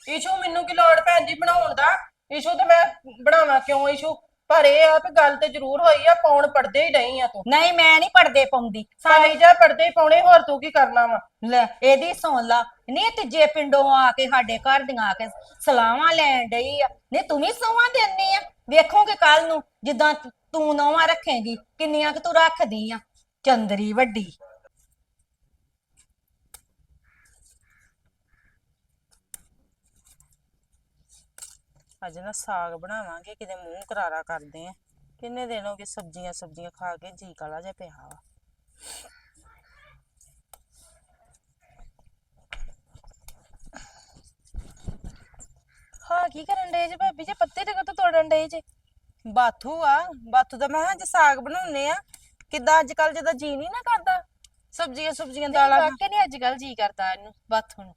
ਇਸ਼ੂ ਮੈਨੂੰ ਕੀ ਲੋੜ ਭੈਣ ਜੀ ਬਣਾਉਣ ਦਾ? ਇਸ਼ੂ ਤੇ ਮੈਂ ਬਣਾਵਾਂ ਕਿਉਂ ਇਸ਼ੂ ਪਰ ਇਹ ਆ ਵੀ ਗੱਲ ਤੇ ਜ਼ਰੂਰ ਹੋਈ ਆ ਪਾਉਣ ਪੜਦੇ ਹੀ ਨਹੀਂ ਆ ਤੂੰ। ਨਹੀਂ ਮੈਂ ਨਹੀਂ ਪਰਦੇ ਪਾਉਂਦੀ। ਸਾਈ ਜਾ ਪੜਦੇ ਹੀ ਪਾਉਣੇ ਹੋਰ ਤੂੰ ਕੀ ਕਰਨਾ ਵਾ? ਲੈ ਇਹਦੀ ਸੁਣ ਲਾ। ਨਹੀਂ ਤੀਜੇ ਪਿੰਡੋਂ ਆ ਕੇ ਸਾਡੇ ਘਰ ਦੀਆਂ ਆ ਕੇ ਸਲਾਹਾਂ ਲੈਣ ਡਈ ਆ। ਨਹੀਂ ਤੂੰ ਵੀ ਸਲਾਹਾਂ ਦੇਣੀ ਆ। ਵੇਖੋਗੇ ਕੱਲ ਨੂੰ ਜਿੱਦਾਂ ਤੂੰ- ਤੂੰ ਨੌਵਾਂ ਰੱਖੇਂਗੀ, ਕਿੰਨੀਆਂ ਕਿ ਤੂੰ ਰੱਖਦੀ ਆ? ਚੰਦਰੀ ਵੱਡੀ। ਅੱਜ ਨਾ ਸਾਗ ਬਣਾਵਾਂਗੇ, ਕਿਤੇ ਮੂੰਹ ਕਰਾਰਾ ਕਰਦੇ ਆ। ਕਿੰਨੇ ਦਿਨ ਹੋ ਗਏ ਸਬਜ਼ੀਆਂ ਸਬਜ਼ੀਆਂ ਖਾ ਕੇ ਜੀ ਕਾਲਾ ਜਿਹਾ ਪਿਆ ਵਾ। ਹਾਂ ਕੀ ਕਰਨ ਡੇ ਜੇ ਭਾਬੀ? ਜੇ ਪੱਤੇ ਤੇ ਕਦੋਂ ਤੋੜਨ ਡੇ ਜੇ? ਬਾਥੂ ਆ ਬਾਥੂ ਦਾ ਮੈਂ ਕਿਹਾ ਅੱਜ ਸਾਗ ਬਣਾਉਨੇ ਆ। ਕਿੱਦਾਂ ਅੱਜ ਕੱਲ ਜਿਹਦਾ ਜੀ ਨਹੀਂ ਨਾ ਕਰਦਾ? ਸਬਜ਼ੀਆਂ ਸਬਜ਼ੀਆਂ ਦਾਲਾਂ ਨਾਲ। ਵਾਕਿਆ ਨਹੀਂ ਅੱਜ ਕੱਲ ਜੀ ਕਰਦਾ ਇਹਨੂੰ ਬਾਥੂ ਨੂੰ।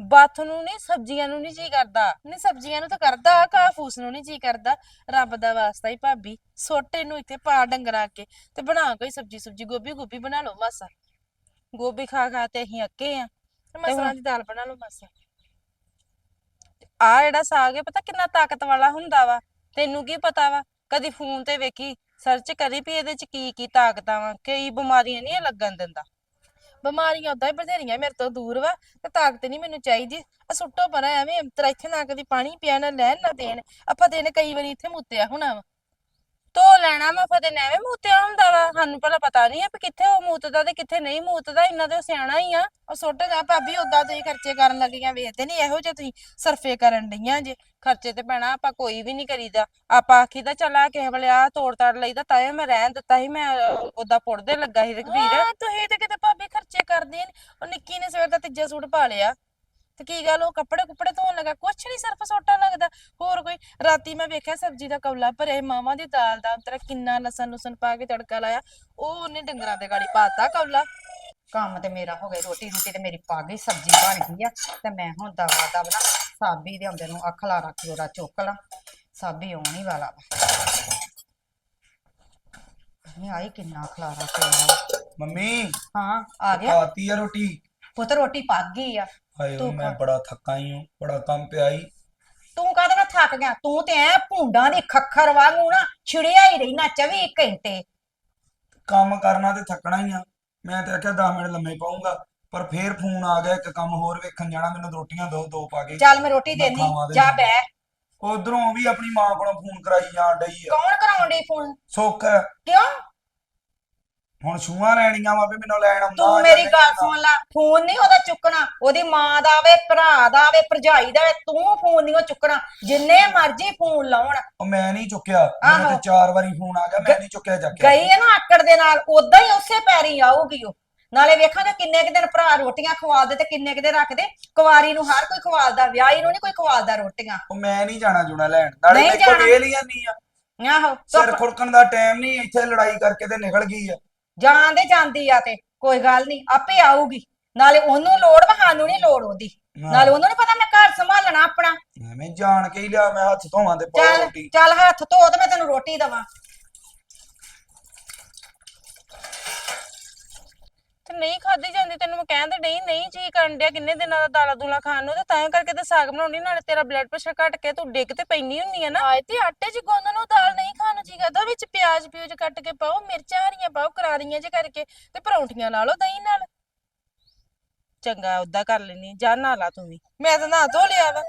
ਬਾਥੂ ਨੂੰ ਨਹੀਂ ਸਬਜ਼ੀਆਂ ਨੂੰ ਨਹੀਂ ਜੀ ਕਰਦਾ। ਨਹੀਂ ਸਬਜ਼ੀਆਂ ਨੂੰ ਤਾਂ ਕਰਦਾ ਘਾਹ ਫੂਸ ਨੂੰ ਨਹੀਂ ਜੀ ਕਰਦਾ। ਰੱਬ ਦਾ ਵਾਸਤਾ ਹੀ ਭਾਬੀ ਸੋਟੇ ਨੂੰ ਇੱਥੇ ਪਾ ਡੰਗਰਾ ਕੇ ਤੇ ਬਣਾ ਕੋਈ ਸਬਜੀ ਸੁਬਜੀ ਗੋਭੀ ਗੋਭੀ ਬਣਾ ਲਓ ਮਾਸਾ। ਗੋਭੀ ਖਾ ਖਾ ਤੇ ਅਸੀਂ ਅੱਕੇ ਆ। ਤੇ ਮਸਰਾਂ ਦੀ ਦਾਲ ਬਣਾ ਲਓ ਮਾਸਾ। ਆ ਜਿਹੜਾ ਸਾਗ ਹੈ, ਪਤਾ ਕਿੰਨਾ ਤਾਕਤ ਵਾਲਾ ਹੁੰਦਾ ਵਾ? ਤੈਨੂੰ ਕੀ ਪਤਾ ਵਾ? ਕਦੀ ਫੋਨ ਤੇ ਵੇਖੀ ਸਰਚ ਕਰੀ ਵੀ ਇਹਦੇ ਚ ਕੀ ਕੀ ਤਾਕਤਾਂ ਵਾ, ਕਈ ਬਿਮਾਰੀਆਂ ਨਹੀਂ ਇਹ ਲੱਗਣ ਦਿੰਦਾ। ਬਿਮਾਰੀਆਂ ਉਦਾਂ ਹੀ ਬਥੇਰੀਆਂ ਮੇਰੇ ਤੋਂ ਦੂਰ ਵਾ, ਤੇ ਤਾਕਤ ਨਹੀਂ ਮੈਨੂੰ ਚਾਹੀਦੀ। ਆ ਸੁੱਟੋ ਪਰਾਂ ਐਵੇਂ ਅੰਤਰਾ ਇੱਥੇ ਨਾ ਕਦੀ ਪਾਣੀ ਪਿਆ, ਨਾ ਲੈਣ, ਨਾ ਦੇਣ। ਆਪਾਂ ਦੇਣ ਕਈ ਵਾਰੀ ਇੱਥੇ ਮੁੱਤਿਆ ਹੋਣਾ ਵਾ। ਧੋ ਲੈਣਾ ਮੈਂ ਫਤੇ ਨੈਵੇਂ ਮੂਤਿਆ ਹੁੰਦਾ ਵਾ। ਸਾਨੂੰ ਪਹਿਲਾਂ ਪਤਾ ਨਹੀਂ ਆ ਵੀ ਕਿੱਥੇ ਉਹ ਮੂਤਦਾ ਤੇ ਕਿੱਥੇ ਨਹੀਂ ਮੂਤਦਾ ਇੰਨਾ ਤੇ ਉਹ ਸਿਆਣਾ ਹੀ ਆ। ਉਹ ਸੁੱਟ ਜਾ ਭਾਬੀ ਉਦਾਂ ਤੁਸੀਂ ਖਰਚੇ ਕਰਨ ਲੱਗੀਆਂ ਵੇਖਦੇ ਨਹੀਂ ਇਹੋ ਜਿਹੇ ਤੁਸੀਂ ਸਰਫੇ ਕਰਨ ਡਈਆਂ ਜੇ। ਖਰਚੇ ਤੇ ਪੈਣਾ ਆਪਾਂ ਕੋਈ ਵੀ ਨਹੀਂ ਕਰੀਦਾ। ਆਪਾਂ ਆਖੀਦਾ ਚੱਲ ਆ ਕਿਸੇ ਵੇਲੇ ਆ ਤੋੜ ਤਾੜ ਲਈਦਾ ਤਾਂ ਇਹ ਮੈਂ ਰਹਿਣ ਦਿੱਤਾ ਸੀ ਮੈਂ ਉਹਦਾ ਪੁੱਟਦੇ ਲੱਗਾ ਸੀ ਰਘਵੀਰ ਹਾਂ ਤੁਸੀਂ ਤੇ ਕਿਤੇ ਭਾਬੀ ਖਰਚੇ ਕਰਦੀਆਂ ਨੀ। ਉਹ ਨਿੱਕੀ ਨੇ ਸਵੇਰ ਦਾ ਤੀਜਾ ਸੂਟ ਪਾ ਲਿਆ। ਤੇ ਕੀ ਗੱਲ ਉਹ ਕੱਪੜੇ ਕੁੱਪੜੇ ਧੋਣ ਲੱਗਾ ਕੁਛ ਨਹੀਂ ਸਰਫ ਸੋਟਾ ਲੱਗਦਾ। ਹੋਰ ਕੋਈ ਰਾਤੀ ਮੈਂ ਵੇਖਿਆ ਸਬਜ਼ੀ ਦਾ ਕੌਲਾ ਭਰੇ ਮਾਵਾਂ ਦੀ ਦਾਲ ਦਾ ਅੰਤਰਾ ਕਿੰਨਾ ਲਸਣ ਲੁਸਣ ਪਾ ਕੇ ਤੜਕਾ ਲਾਇਆ। ਉਹ ਉਹਨੇ ਡੰਗਰਾਂ ਦੇ ਗਾੜੀ ਪਾਤਾ ਕੌਲਾ। ਕੰਮ ਤੇ ਮੇਰਾ ਹੋ ਗਿਆ ਰੋਟੀ ਰੋਟੀ ਤੇ ਮੇਰੀ ਪਾ ਗਈ ਸਬਜ਼ੀ ਬਣ ਗਈ ਆ। ਤੇ ਮੈਂ ਹੁਣ ਦਵਾ ਦਵ ਨਾ ਸਾਬੀ ਦੇ ਆਉਂਦੇ ਨੂੰ ਅਖਲਾ ਰੱਖ ਜੋੜਾ ਚੁੱਕ ਲਾਂ। ਸਾਬੀ ਆਉਣ ਹੀ ਵਾਲਾ ਵਾ। ਨਹੀਂ ਆਈ ਕਿੰਨਾ ਖਲਾਰਾ ਪਿਆ ਵਾ। ਮੰਮੀ ਹਾਂ ਆ ਗਿਆ। ਖਾਤੀ ਆ ਰੋਟੀ। ਪੁੱਤ ਰੋਟੀ ਪੱਕ ਗਈ ਆ। ਹਾਏ ਓਏ ਤੂੰ ਮੈਂ ਖਾ। ਬੜਾ ਥੱਕਾ ਹੀ ਹਾਂ ਬੜਾ ਕੰਮ ਪਿਆ ਈ। ਤੂੰ ਕਾਹਦੇ ਨਾਲ ਥੱਕ ਗਿਆ? ਤੂੰ ਤੇ ਐ ਭੁੰਡਾਂ ਦੀ ਖੱਖਰ ਵਾਂਗੂ ਨਾ ਛਿੜਿਆ ਹੀ ਰਹਿਣਾ 24 ਘੰਟੇ। ਕੰਮ ਕਰਨਾ ਤੇ ਥੱਕਣਾ ਹੀ ਆ। ਮੈਂ ਤੇ ਆਖਿਆ 10 ਮਿੰਟ ਲੰਮੇ ਪਾਉਂਗਾ ਪਰ ਫੇਰ ਫੋਨ ਆ ਗਿਆ ਇੱਕ ਕੰਮ ਹੋਰ ਵੇਖਣ ਜਾਣਾ ਮੈਨੂੰ ਰੋਟੀਆਂ ਦੋ ਦੋ ਪਾ ਕੇ। ਚੱਲ ਮੈਂ ਰੋਟੀ ਮੈਂ ਦੇਣੀ ਖਾਵਾਂ ਤੇ ਜਾ ਨਹੀਂ। ਬੈ ਉਧਰੋਂ ਵੀ ਆਪਣੀ ਮਾਂ ਕੋਲੋਂ ਫੋਨ ਕਰਾਈ ਜਾਣ ਡਈ ਆ। ਕੌਣ ਕਰਾਉਣ ਡਈ ਫੋਨ? ਸੁੱਖ। ਕਿਉਂ? ਹੁਣ ਛੂਆਂ ਲੈਣੀਆਂ ਵਾ ਵੀ ਮੈਨੂੰ ਲੈਣ ਆਉਂਦਾ ਤੂੰ ਮੇਰੀ ਗੱਲ। ਸੁਣ ਲੈ ਫੋਨ ਨਹੀਂ ਉਹਦਾ ਚੁੱਕਣਾ ਉਹਦੀ ਮਾਂ ਦਾ ਆਵੇ ਭਰਾ ਦਾ ਆਵੇ ਭਰਜਾਈ ਦਾ ਆਵੇ ਤੂੰ ਫੋਨ ਨਹੀਂ ਉਹ ਚੁੱਕਣਾ ਜਿੰਨੇ ਮਰਜ਼ੀ ਫੋਨ ਲਾਉਣ ਉਹ ਮੈਂ ਨਹੀਂ ਚੁੱਕਿਆ ਮੈਨੂੰ ਆਹੋ। ਤੇ ਚਾਰ ਵਾਰੀ ਫੋਨ ਆ ਗਿਆ ਮੈਂ ਨਹੀਂ ਚੁੱਕਿਆ ਜਾ ਕੇ ਗਈ ਹੈ ਨਾ ਆਕੜ ਦੇ ਨਾਲ ਉਦਾਂ ਹੀ ਉਸੇ ਪੈਰੀ ਆਊਗੀ ਉਹ ਨਾਲੇ ਵੇਖਾਂਗੇ ਕਿੰਨੇ ਕੁ ਦਿਨ ਭਰਾ ਰੋਟੀਆਂ ਖਵਾਲਦੇ ਤੇ ਕਿੰਨੇ ਕੁ ਦਿਨ ਰੱਖਦੇ ਕੁਵਾਰੀ ਨੂੰ ਹਰ ਕੋਈ ਖਵਾਲਦਾ ਵਿਆਹੀ ਨੂੰ ਨਹੀਂ ਕੋਈ ਖਵਾਲਦਾ ਰੋਟੀਆਂ ਉਹ ਮੈਂ ਨਹੀਂ ਜਾਣਾ ਜੁਣਾ ਲੈਣ ਨਾਲੇ ਨਹੀਂ ਮੇਰੇ ਕੋਲ ਜਾਣਾ। ਵੇਲ ਹੀ ਨਹੀਂ ਆ ਆਹੋ ਸਿਰ ਧੁੱਪ- ਖੁਰਕਣ ਦਾ ਟਾਈਮ ਨਹੀਂ ਇੱਥੇ ਲੜਾਈ ਕਰਕੇ ਤੇ ਨਿਕਲ ਗਈ ਆ ਜਾਣਦੇ ਜਾਂਦੀ ਆ ਤੇ ਕੋਈ ਗੱਲ ਨਹੀਂ ਆਪੇ ਆਊਗੀ। ਨਾਲੇ ਉਹਨੂੰ ਲੋੜ ਵਾ ਸਾਨੂੰ ਨਹੀਂ ਲੋੜ ਉਹਦੀ। ਨਾਲੇ ਉਹਨੂੰ ਨਹੀਂ ਪਤਾ ਮੈਂ ਘਰ ਸੰਭਾਲਣਾ ਆਪਣਾ। ਐਵੇਂ ਜਾਣ ਕੇ ਹੀ ਲਿਆ ਮੈਂ ਹੱਥ ਧੋਵਾਂ ਤੇ ਪਾਓ ਚੱਲ ਰੋਟੀ। ਚੱਲ ਹੱਥ ਧੋ ਤੇ ਮੈਂ ਤੈਨੂੰ ਰੋਟੀ ਦਵਾਂ। ਤੇ ਨਹੀਂ ਖਾਦੀ ਜਾਂਦੀ ਤੈਨੂੰ ਮੈਂ ਕਹਿੰਦੇ ਨਹੀਂ ਨਹੀਂ ਜੀ ਕਰਨ ਡਿਆ ਕਿੰਨੇ ਦਿਨਾਂ ਦਾ ਦਾਲਾ ਦੂਲਾ ਖਾਣ ਨੂੰ ਤੇ ਤਾਂ ਕਰਕੇ ਤੇ ਸਾਗ ਬਣਾਉਣੀ ਨਾਲੇ ਤੇਰਾ ਬਲੱਡ ਪ੍ਰੈਸ਼ਰ ਘਟ ਕੇ ਤੂੰ ਡਿੱਗ ਤੇ ਪੈਣੀ ਹੁੰਨੀ ਆ ਨਾ। ਆਏ ਤੇ ਆਟੇ 'ਚ ਗੁੰਨ ਨੂੰ ਦਾਲ ਨਹੀਂ ਖਾਣ ਜੀ ਕਰਦਾ ਵਿੱਚ ਪਿਆਜ਼ ਪਿਊਜ਼ ਕੱਟ ਕੇ ਪਾਓ ਮਿਰਚਾਂ ਹਰੀਆਂ ਪਾਓ ਕਰਾਰੀਆਂ ਜੇ ਕਰਕੇ ਤੇ ਪਰੌਂਠੀਆਂ ਲਾ ਲਓ ਦਹੀਂ ਨਾਲ। ਚੰਗਾ ਓਦਾਂ ਕਰ ਲੈਨੀ ਜਾ ਨਹਾ ਲਾ ਤੂੰ ਵੀ। ਮੈਂ ਤਾਂ ਨਹਾ ਧੋ ਲਿਆ ਵਾ।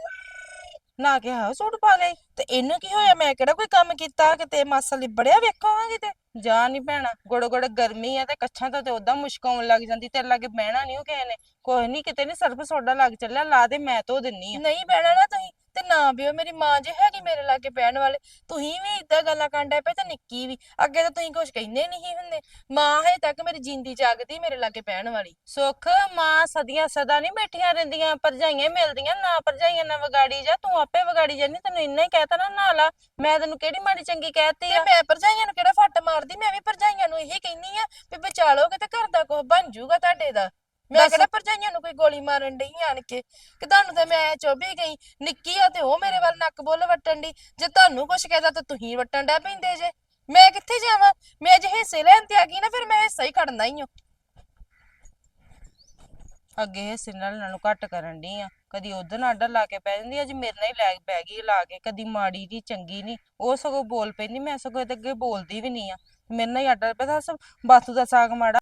ਨਾ ਕੇ ਹਾਂ ਸੂਟ ਪਾ ਲਈ ਤੇ ਇਹਨੂੰ ਕੀ ਹੋਇਆ? ਮੈਂ ਕਿਹੜਾ ਕੋਈ ਕੰਮ ਕੀਤਾ? ਕਿਤੇ ਮਾਸਾ ਲਿਬੜਿਆ ਵੇਖੋ ਹਾਂ ਕਿਤੇ। ਜਾ ਨਹੀਂ ਭੈਣਾ, ਗੋੜ ਗੋੜ ਗਰਮੀ ਆ ਤੇ ਕੱਛਾਂ ਤੋਂ ਤੇ ਓਦਾਂ ਮੁਸ਼ਕ ਆਉਣ ਲੱਗ ਜਾਂਦੀ, ਤੇਰੇ ਲਾਗੇ ਬਹਿਣਾ ਨਹੀਂ ਉਹ ਕਿਸੇ ਨੇ। ਕੋਈ ਨਹੀਂ ਕਿਤੇ ਨਹੀਂ ਸਰਫ ਸੋਡਾ ਲੱਗ ਚੱਲਿਆ, ਲਾ ਦੇ, ਮੈਂ ਧੋ ਦਿੰਨੀ ਆ। ਨਹੀਂ ਬਹਿਣਾ ਨਾ ਤੁਸੀਂ। ਤੇ ਨਾ ਬਿਓ ਮੇਰੀ ਮਾਂ ਜੇ ਹੈਗੀ ਮੇਰੇ ਲਾਗੇ ਬਹਿਣ ਵਾਲੇ ਤੁਸੀਂ ਵੀ ਇਦਾਂ ਗੱਲਾਂ ਕਾਂਡਾ ਪਏ ਤੇ ਨਿੱਕੀ ਵੀ ਅੱਗੇ ਤਾਂ ਤੁਸੀਂ ਕੁਝ ਕਹਿੰਦੇ ਨਹੀਂ ਹੁੰਦੇ। ਮਾਂ ਹਜੇ ਤੱਕ ਮੇਰੀ ਜਿੰਦੀ ਜਾਗਦੀ ਮੇਰੇ ਲਾਗੇ ਬਹਿਣ ਵਾਲੀ। ਸੁੱਖ ਮਾਂ ਸਦੀਆਂ ਸਦਾ ਨਹੀਂ ਬੈਠੀਆਂ ਰਹਿੰਦੀਆਂ ਭਰਜਾਈਆਂ ਮਿਲਦੀਆਂ ਨਾ ਭਰਜਾਈਆਂ ਨਾ ਵਿਗਾੜੀ ਜਾ ਤੂੰ ਆਪੇ ਵਿਗਾੜੀ ਜਾਨੀ ਤੈਨੂੰ ਇੰਨਾ ਹੀ ਕਹਿਤਾ ਨਾ ਨਹਾ ਲਾ ਮੈਂ ਤੈਨੂੰ ਕਿਹੜੀ ਮਾੜੀ ਚੰਗੀ ਕਹਿਤੀ ਤੇ ਆ? ਮੈਂ ਭਰਜਾਈਆਂ ਨੂੰ ਕਿਹੜਾ ਫੱਟ ਮਾਰਦੀ? ਮੈਂ ਵੀ ਭਰਜਾਈਆਂ ਨੂੰ ਇਹੀ ਕਹਿੰਨੀ ਆ ਵੀ ਬਚਾ ਲੋਗੇ ਤੇ ਘਰ ਦਾ ਕੁਝ ਬਣ ਜਾਊਗਾ ਤੁਹਾਡੇ ਦਾ। ਮੈਂ। ਕਿਹੜਾ ਭਰਜਾਈਆਂ ਨੂੰ ਕੋਈ ਗੋਲੀ ਮਾਰਨ ਡਈ ਆਣ ਕੇ? ਕਿ ਤੁਹਾਨੂੰ ਤੇ ਮੈਂ ਚੋਬੀ ਗਈ। ਨਿੱਕੀ ਆ ਤੇ ਉਹ ਮੇਰੇ ਵੱਲ ਨੱਕ ਬੁੱਲ ਵੱਟਣ ਦੀ ਜੇ ਤੁਹਾਨੂੰ ਕੁਝ ਕਹਿਦਾ ਤਾਂ ਤੁਸੀਂ ਵੱਟਣ ਡੈ ਪੈਂਦੇ ਜੇ। ਮੈਂ ਕਿੱਥੇ ਜਾਵਾਂ? ਮੈਂ ਜੇ ਹਿੱਸੇ ਲੈਣ ਤੇ ਆ ਗਈ ਨਾ ਫਿਰ ਮੈਂ ਹਿੱਸਾ ਹੀ ਖੜਨਾ ਹੀ ਹਾਂ ਅੱਗੇ ਹਿੱਸੇ ਨਾਲ ਇਹਨਾਂ ਨੂੰ ਘੱਟ ਕਰਨ ਡਈ ਆ। ਕਦੀ ਉਧਰ ਨਾਲ ਆਡਰ ਲਾ ਕੇ ਪੈ ਜਾਂਦੀ ਅੱਜ ਮੇਰੇ ਨਾਲ ਹੀ ਲੈ ਪੈ ਗਈ ਲਾ ਕੇ। ਕਦੀ ਮਾੜੀ ਦੀ ਚੰਗੀ ਨਹੀਂ। ਉਹ ਸਗੋਂ ਬੋਲ ਪੈਂਦੀ ਮੈਂ ਸਗੋਂ ਇਹਦੇ ਅੱਗੇ ਬੋਲਦੀ ਵੀ ਨਹੀਂ ਆ। ਮੇਰੇ ਨਾਲ ਹੀ ਆਡਰ ਪੈ ਦੱਸ ਬਾਥੂ ਦਾ ਸਾਗ ਮਾੜਾ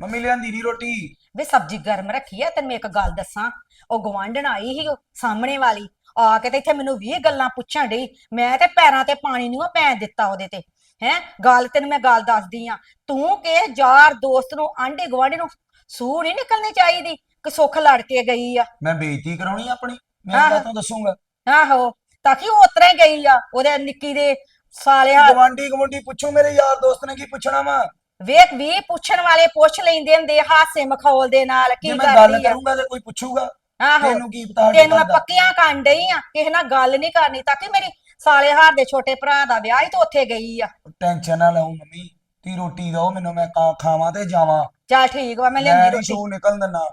ਮੰਮੀ ਲਿਆਂਦੀ ਨਹੀਂ ਰੋਟੀ। ਵੇ ਸਬਜ਼ੀ ਗਰਮ ਰੱਖੀ ਆ ਤੈਨੂੰ ਇੱਕ ਗੱਲ ਦੱਸਾਂ। ਉਹ ਗਵਾਂਢਣ ਆਈ ਸੀ ਉਹ ਸਾਹਮਣੇ ਵਾਲੀ। ਆ ਕੇ ਤੇ ਇੱਥੇ ਮੈਨੂੰ 20 ਗੱਲਾਂ ਪੁੱਛਣ ਡਈ। ਮੈਂ ਤੇ ਪੈਰਾਂ ਤੇ ਪਾਣੀ ਨਹੀਂ ਪੈਣ ਦਿੱਤਾ ਉਹਦੇ ਤੇ। ਹੈ? ਗੱਲ ਤੈਨੂੰ ਮੈਂ ਗੱਲ ਦੱਸਦੀ ਆ। ਤੂੰ ਕਿ ਯਾਰ ਦੋਸਤ ਨੂੰ ਆਂਢੀ ਗੁਆਂਢੀ ਨੂੰ ਸੂਹ ਨਹੀਂ ਨਿਕਲਣੀ ਚਾਹੀਦੀ? ਕਿ ਸੁੱਖ ਲੜ ਕੇ ਗਈ ਆ? ਮੈਂ ਬੇਇੱਜ਼ਤੀ ਕਰਾਉਣੀ ਆਪਣੀ। ਮੈਂ। ਕਾਹਤੋਂ ਦੱਸੂਗਾ। ਆਹੋ। ਤਾਂ ਕਿ ਉਹ ਉਤਰੇ ਗਈ ਆ ਉਹਦੇ ਨਿੱਕੀ ਦੇ ਸਾਲਿਆ ਗਵਾਂਢੀ ਗਵਾਂਢੀ ਪੁੱਛੋ ਮੇਰੇ ਯਾਰ ਦੋਸਤ ਨੇ ਕੀ ਪੁੱਛਣਾ ਵਾ? ਵੇਖ ਵੀ ਪੁੱਛਣ ਵਾਲੇ ਪੁੱਛ ਲੈਂਦੇ ਹੁੰਦੇ ਹਾਸੇ ਮਖੌਲ ਦੇ ਨਾਲ ਜੇ ਕੀ ਮੈਂ ਗੱਲ ਕਰਦੀ ਆ। ਕਰੂੰਗਾ ਤੇ ਕੋਈ ਪੁੱਛੂਗਾ ਆਹੋ। ਤੈਨੂੰ ਕੀ ਪਤਾ ਸਾਡੇ ਤੈਨੂੰ ਮੈਂ ਘਰ ਦਾ? ਪੱਕੀਆਂ ਕਰਨ ਡਈ ਆ ਕਿਸੇ ਨਾਲ ਗੱਲ ਨਹੀਂ ਕਰਨੀ ਤਾਂ ਕਿ ਮੇਰੀ ਸਾਲੇ ਹਾਰ ਦੇ ਛੋਟੇ ਭਰਾ ਦਾ ਵਿਆਹ ਹੀ ਤਾਂ ਉੱਥੇ ਗਈ ਆ। ਟੈਨਸ਼ਨ ਨਾ ਲਓ ਮੰਮੀ ਤੀ ਰੋਟੀ ਦਿਓ ਮੈਨੂੰ ਮੈਂ ਕਾ ਖਾਵਾਂ ਤੇ ਜਾਵਾਂ। ਚੱਲ ਠੀਕ ਵਾ ਮੈਂ ਮੈਂ ਲਿਆਂਦੀ ਨਹੀਂ ਰੋਟੀ। ਸ਼ੋਅ ਨਿਕਲਣ ਦਿੰਦਾ।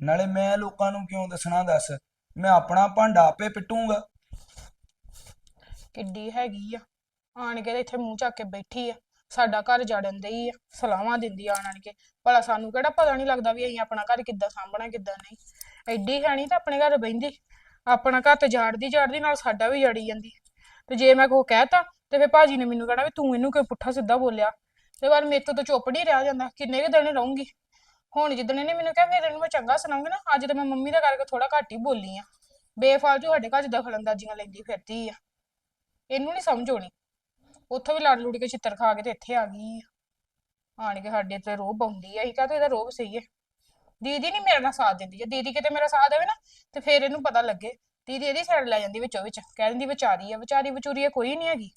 ਨਾਲੇ ਮੈਂ ਲੋਕਾਂ ਨੂੰ ਕਿਉਂ ਦੱਸਣਾ ਦੱਸ? ਮੈਂ ਆਪਣਾ ਭਾਂਡਾ ਆਪੇ ਪਿੱਟੂਗਾ। ਕਿੱਡੀ ਹੈਗੀ ਆ। ਆਣ ਕੇ ਤੇ ਇੱਥੇ ਮੂੰਹ ਚੱਕ ਕੇ ਬੈਠੀ ਆ। ਸਾਡਾ ਘਰ ਜੜਨ ਦੇਈ ਆ, ਸਲਾਹਾਂ ਦਿੰਦੀ ਆਣ ਆਣ ਕੇ। ਭਲਾ ਸਾਨੂੰ ਕਿਹੜਾ ਪਤਾ ਨਹੀਂ ਲੱਗਦਾ ਵੀ ਅਸੀਂ ਆਪਣਾ ਘਰ ਕਿੱਦਾਂ ਸਾਂਭਣਾ, ਕਿੱਦਾਂ ਨਹੀਂ। ਐਡੀ ਹੈਣੀ ਤਾਂ ਆਪਣੇ ਘਰ ਬਹਿੰਦੀ। ਆਪਣਾ ਘਰ ਤੇ ਜਾੜਦੀ ਜਾੜਦੀ ਨਾਲ ਸਾਡਾ ਵੀ ਜੜੀ ਜਾਂਦੀ। ਤੇ ਜੇ ਮੈਂ ਕੋ ਕਹਿਤਾ, ਤੇ ਫਿਰ ਭਾਜੀ ਨੇ ਮੈਨੂੰ ਕਹਿਣਾ ਵੀ ਤੂੰ ਇਹਨੂੰ ਕਿਉਂ ਪੁੱਠਾ ਸਿੱਧਾ ਬੋਲਿਆ? ਤੇ ਵਾਰ ਮੇਰੇ ਤੋਂ ਤਾਂ ਚੁੱਪ ਨਹੀਂ ਰਹਿ ਜਾਂਦਾ, ਕਿੰਨੇ ਕੁ ਦਿਨ ਰਹੂੰਗੀ। ਹੁਣ ਜਿੱਦਣ ਇਹਨੇ ਮੈਨੂੰ ਕਿਹਾ, ਫਿਰ ਇਹਨੂੰ ਮੈਂ ਚੰਗਾ ਸੁਣਾਉਂਗੀ ਨਾ। ਅੱਜ ਤਾਂ ਮੈਂ ਮੰਮੀ ਦਾ ਕਰਕੇ ਥੋੜਾ ਘੱਟ ਹੀ ਬੋਲੀ ਆ। ਬੇਫਾਲਤੂ ਸਾਡੇ ਘਰ 'ਚ ਦਖਲ ਅੰਦਾਜ਼ੀਆਂ ਲੈਂਦੀ ਫਿਰਦੀ ਆ। ਇਹਨੂੰ ਨਹੀਂ ਸਮਝ ਆਉਣੀ। ਉੱਥੋਂ ਵੀ ਲੜ ਲੁੜ ਕੇ ਛਿੱਤਰ ਖਾ ਕੇ ਤੇ ਇੱਥੇ ਆ ਗਈ ਆ। ਆਣ ਕੇ ਸਾਡੇ ਤੇ ਰੋਹ ਪਾਉਂਦੀ ਆ ਅਸੀਂ ਕਹਤੇ ਇਹਦਾ ਰੋਹ ਸਹੀ ਹੈ ਦੀਦੀ ਨਹੀਂ ਮੇਰੇ ਨਾਲ ਸਾਥ ਦਿੰਦੀ ਜੇ ਦੀਦੀ ਕਿਤੇ ਮੇਰਾ ਸਾਥ ਦੇਵੇ ਨਾ ਤੇ ਫਿਰ ਇਹਨੂੰ ਪਤਾ ਲੱਗੇ। ਦੀਦੀ ਇਹਦੀ ਸਾਈਡ ਲੈ ਜਾਂਦੀ ਵਿੱਚੋਂ ਵਿੱਚ। ਕਹਿ ਦਿੰਦੀ ਵਿਚਾਰੀ ਆ, ਵਿਚਾਰੀ ਵਿਚੂਰੀ ਆ, ਕੋਈ ਨਹੀਂ ਹੈਗੀ।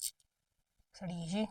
ਸੜੀ ਜੀ।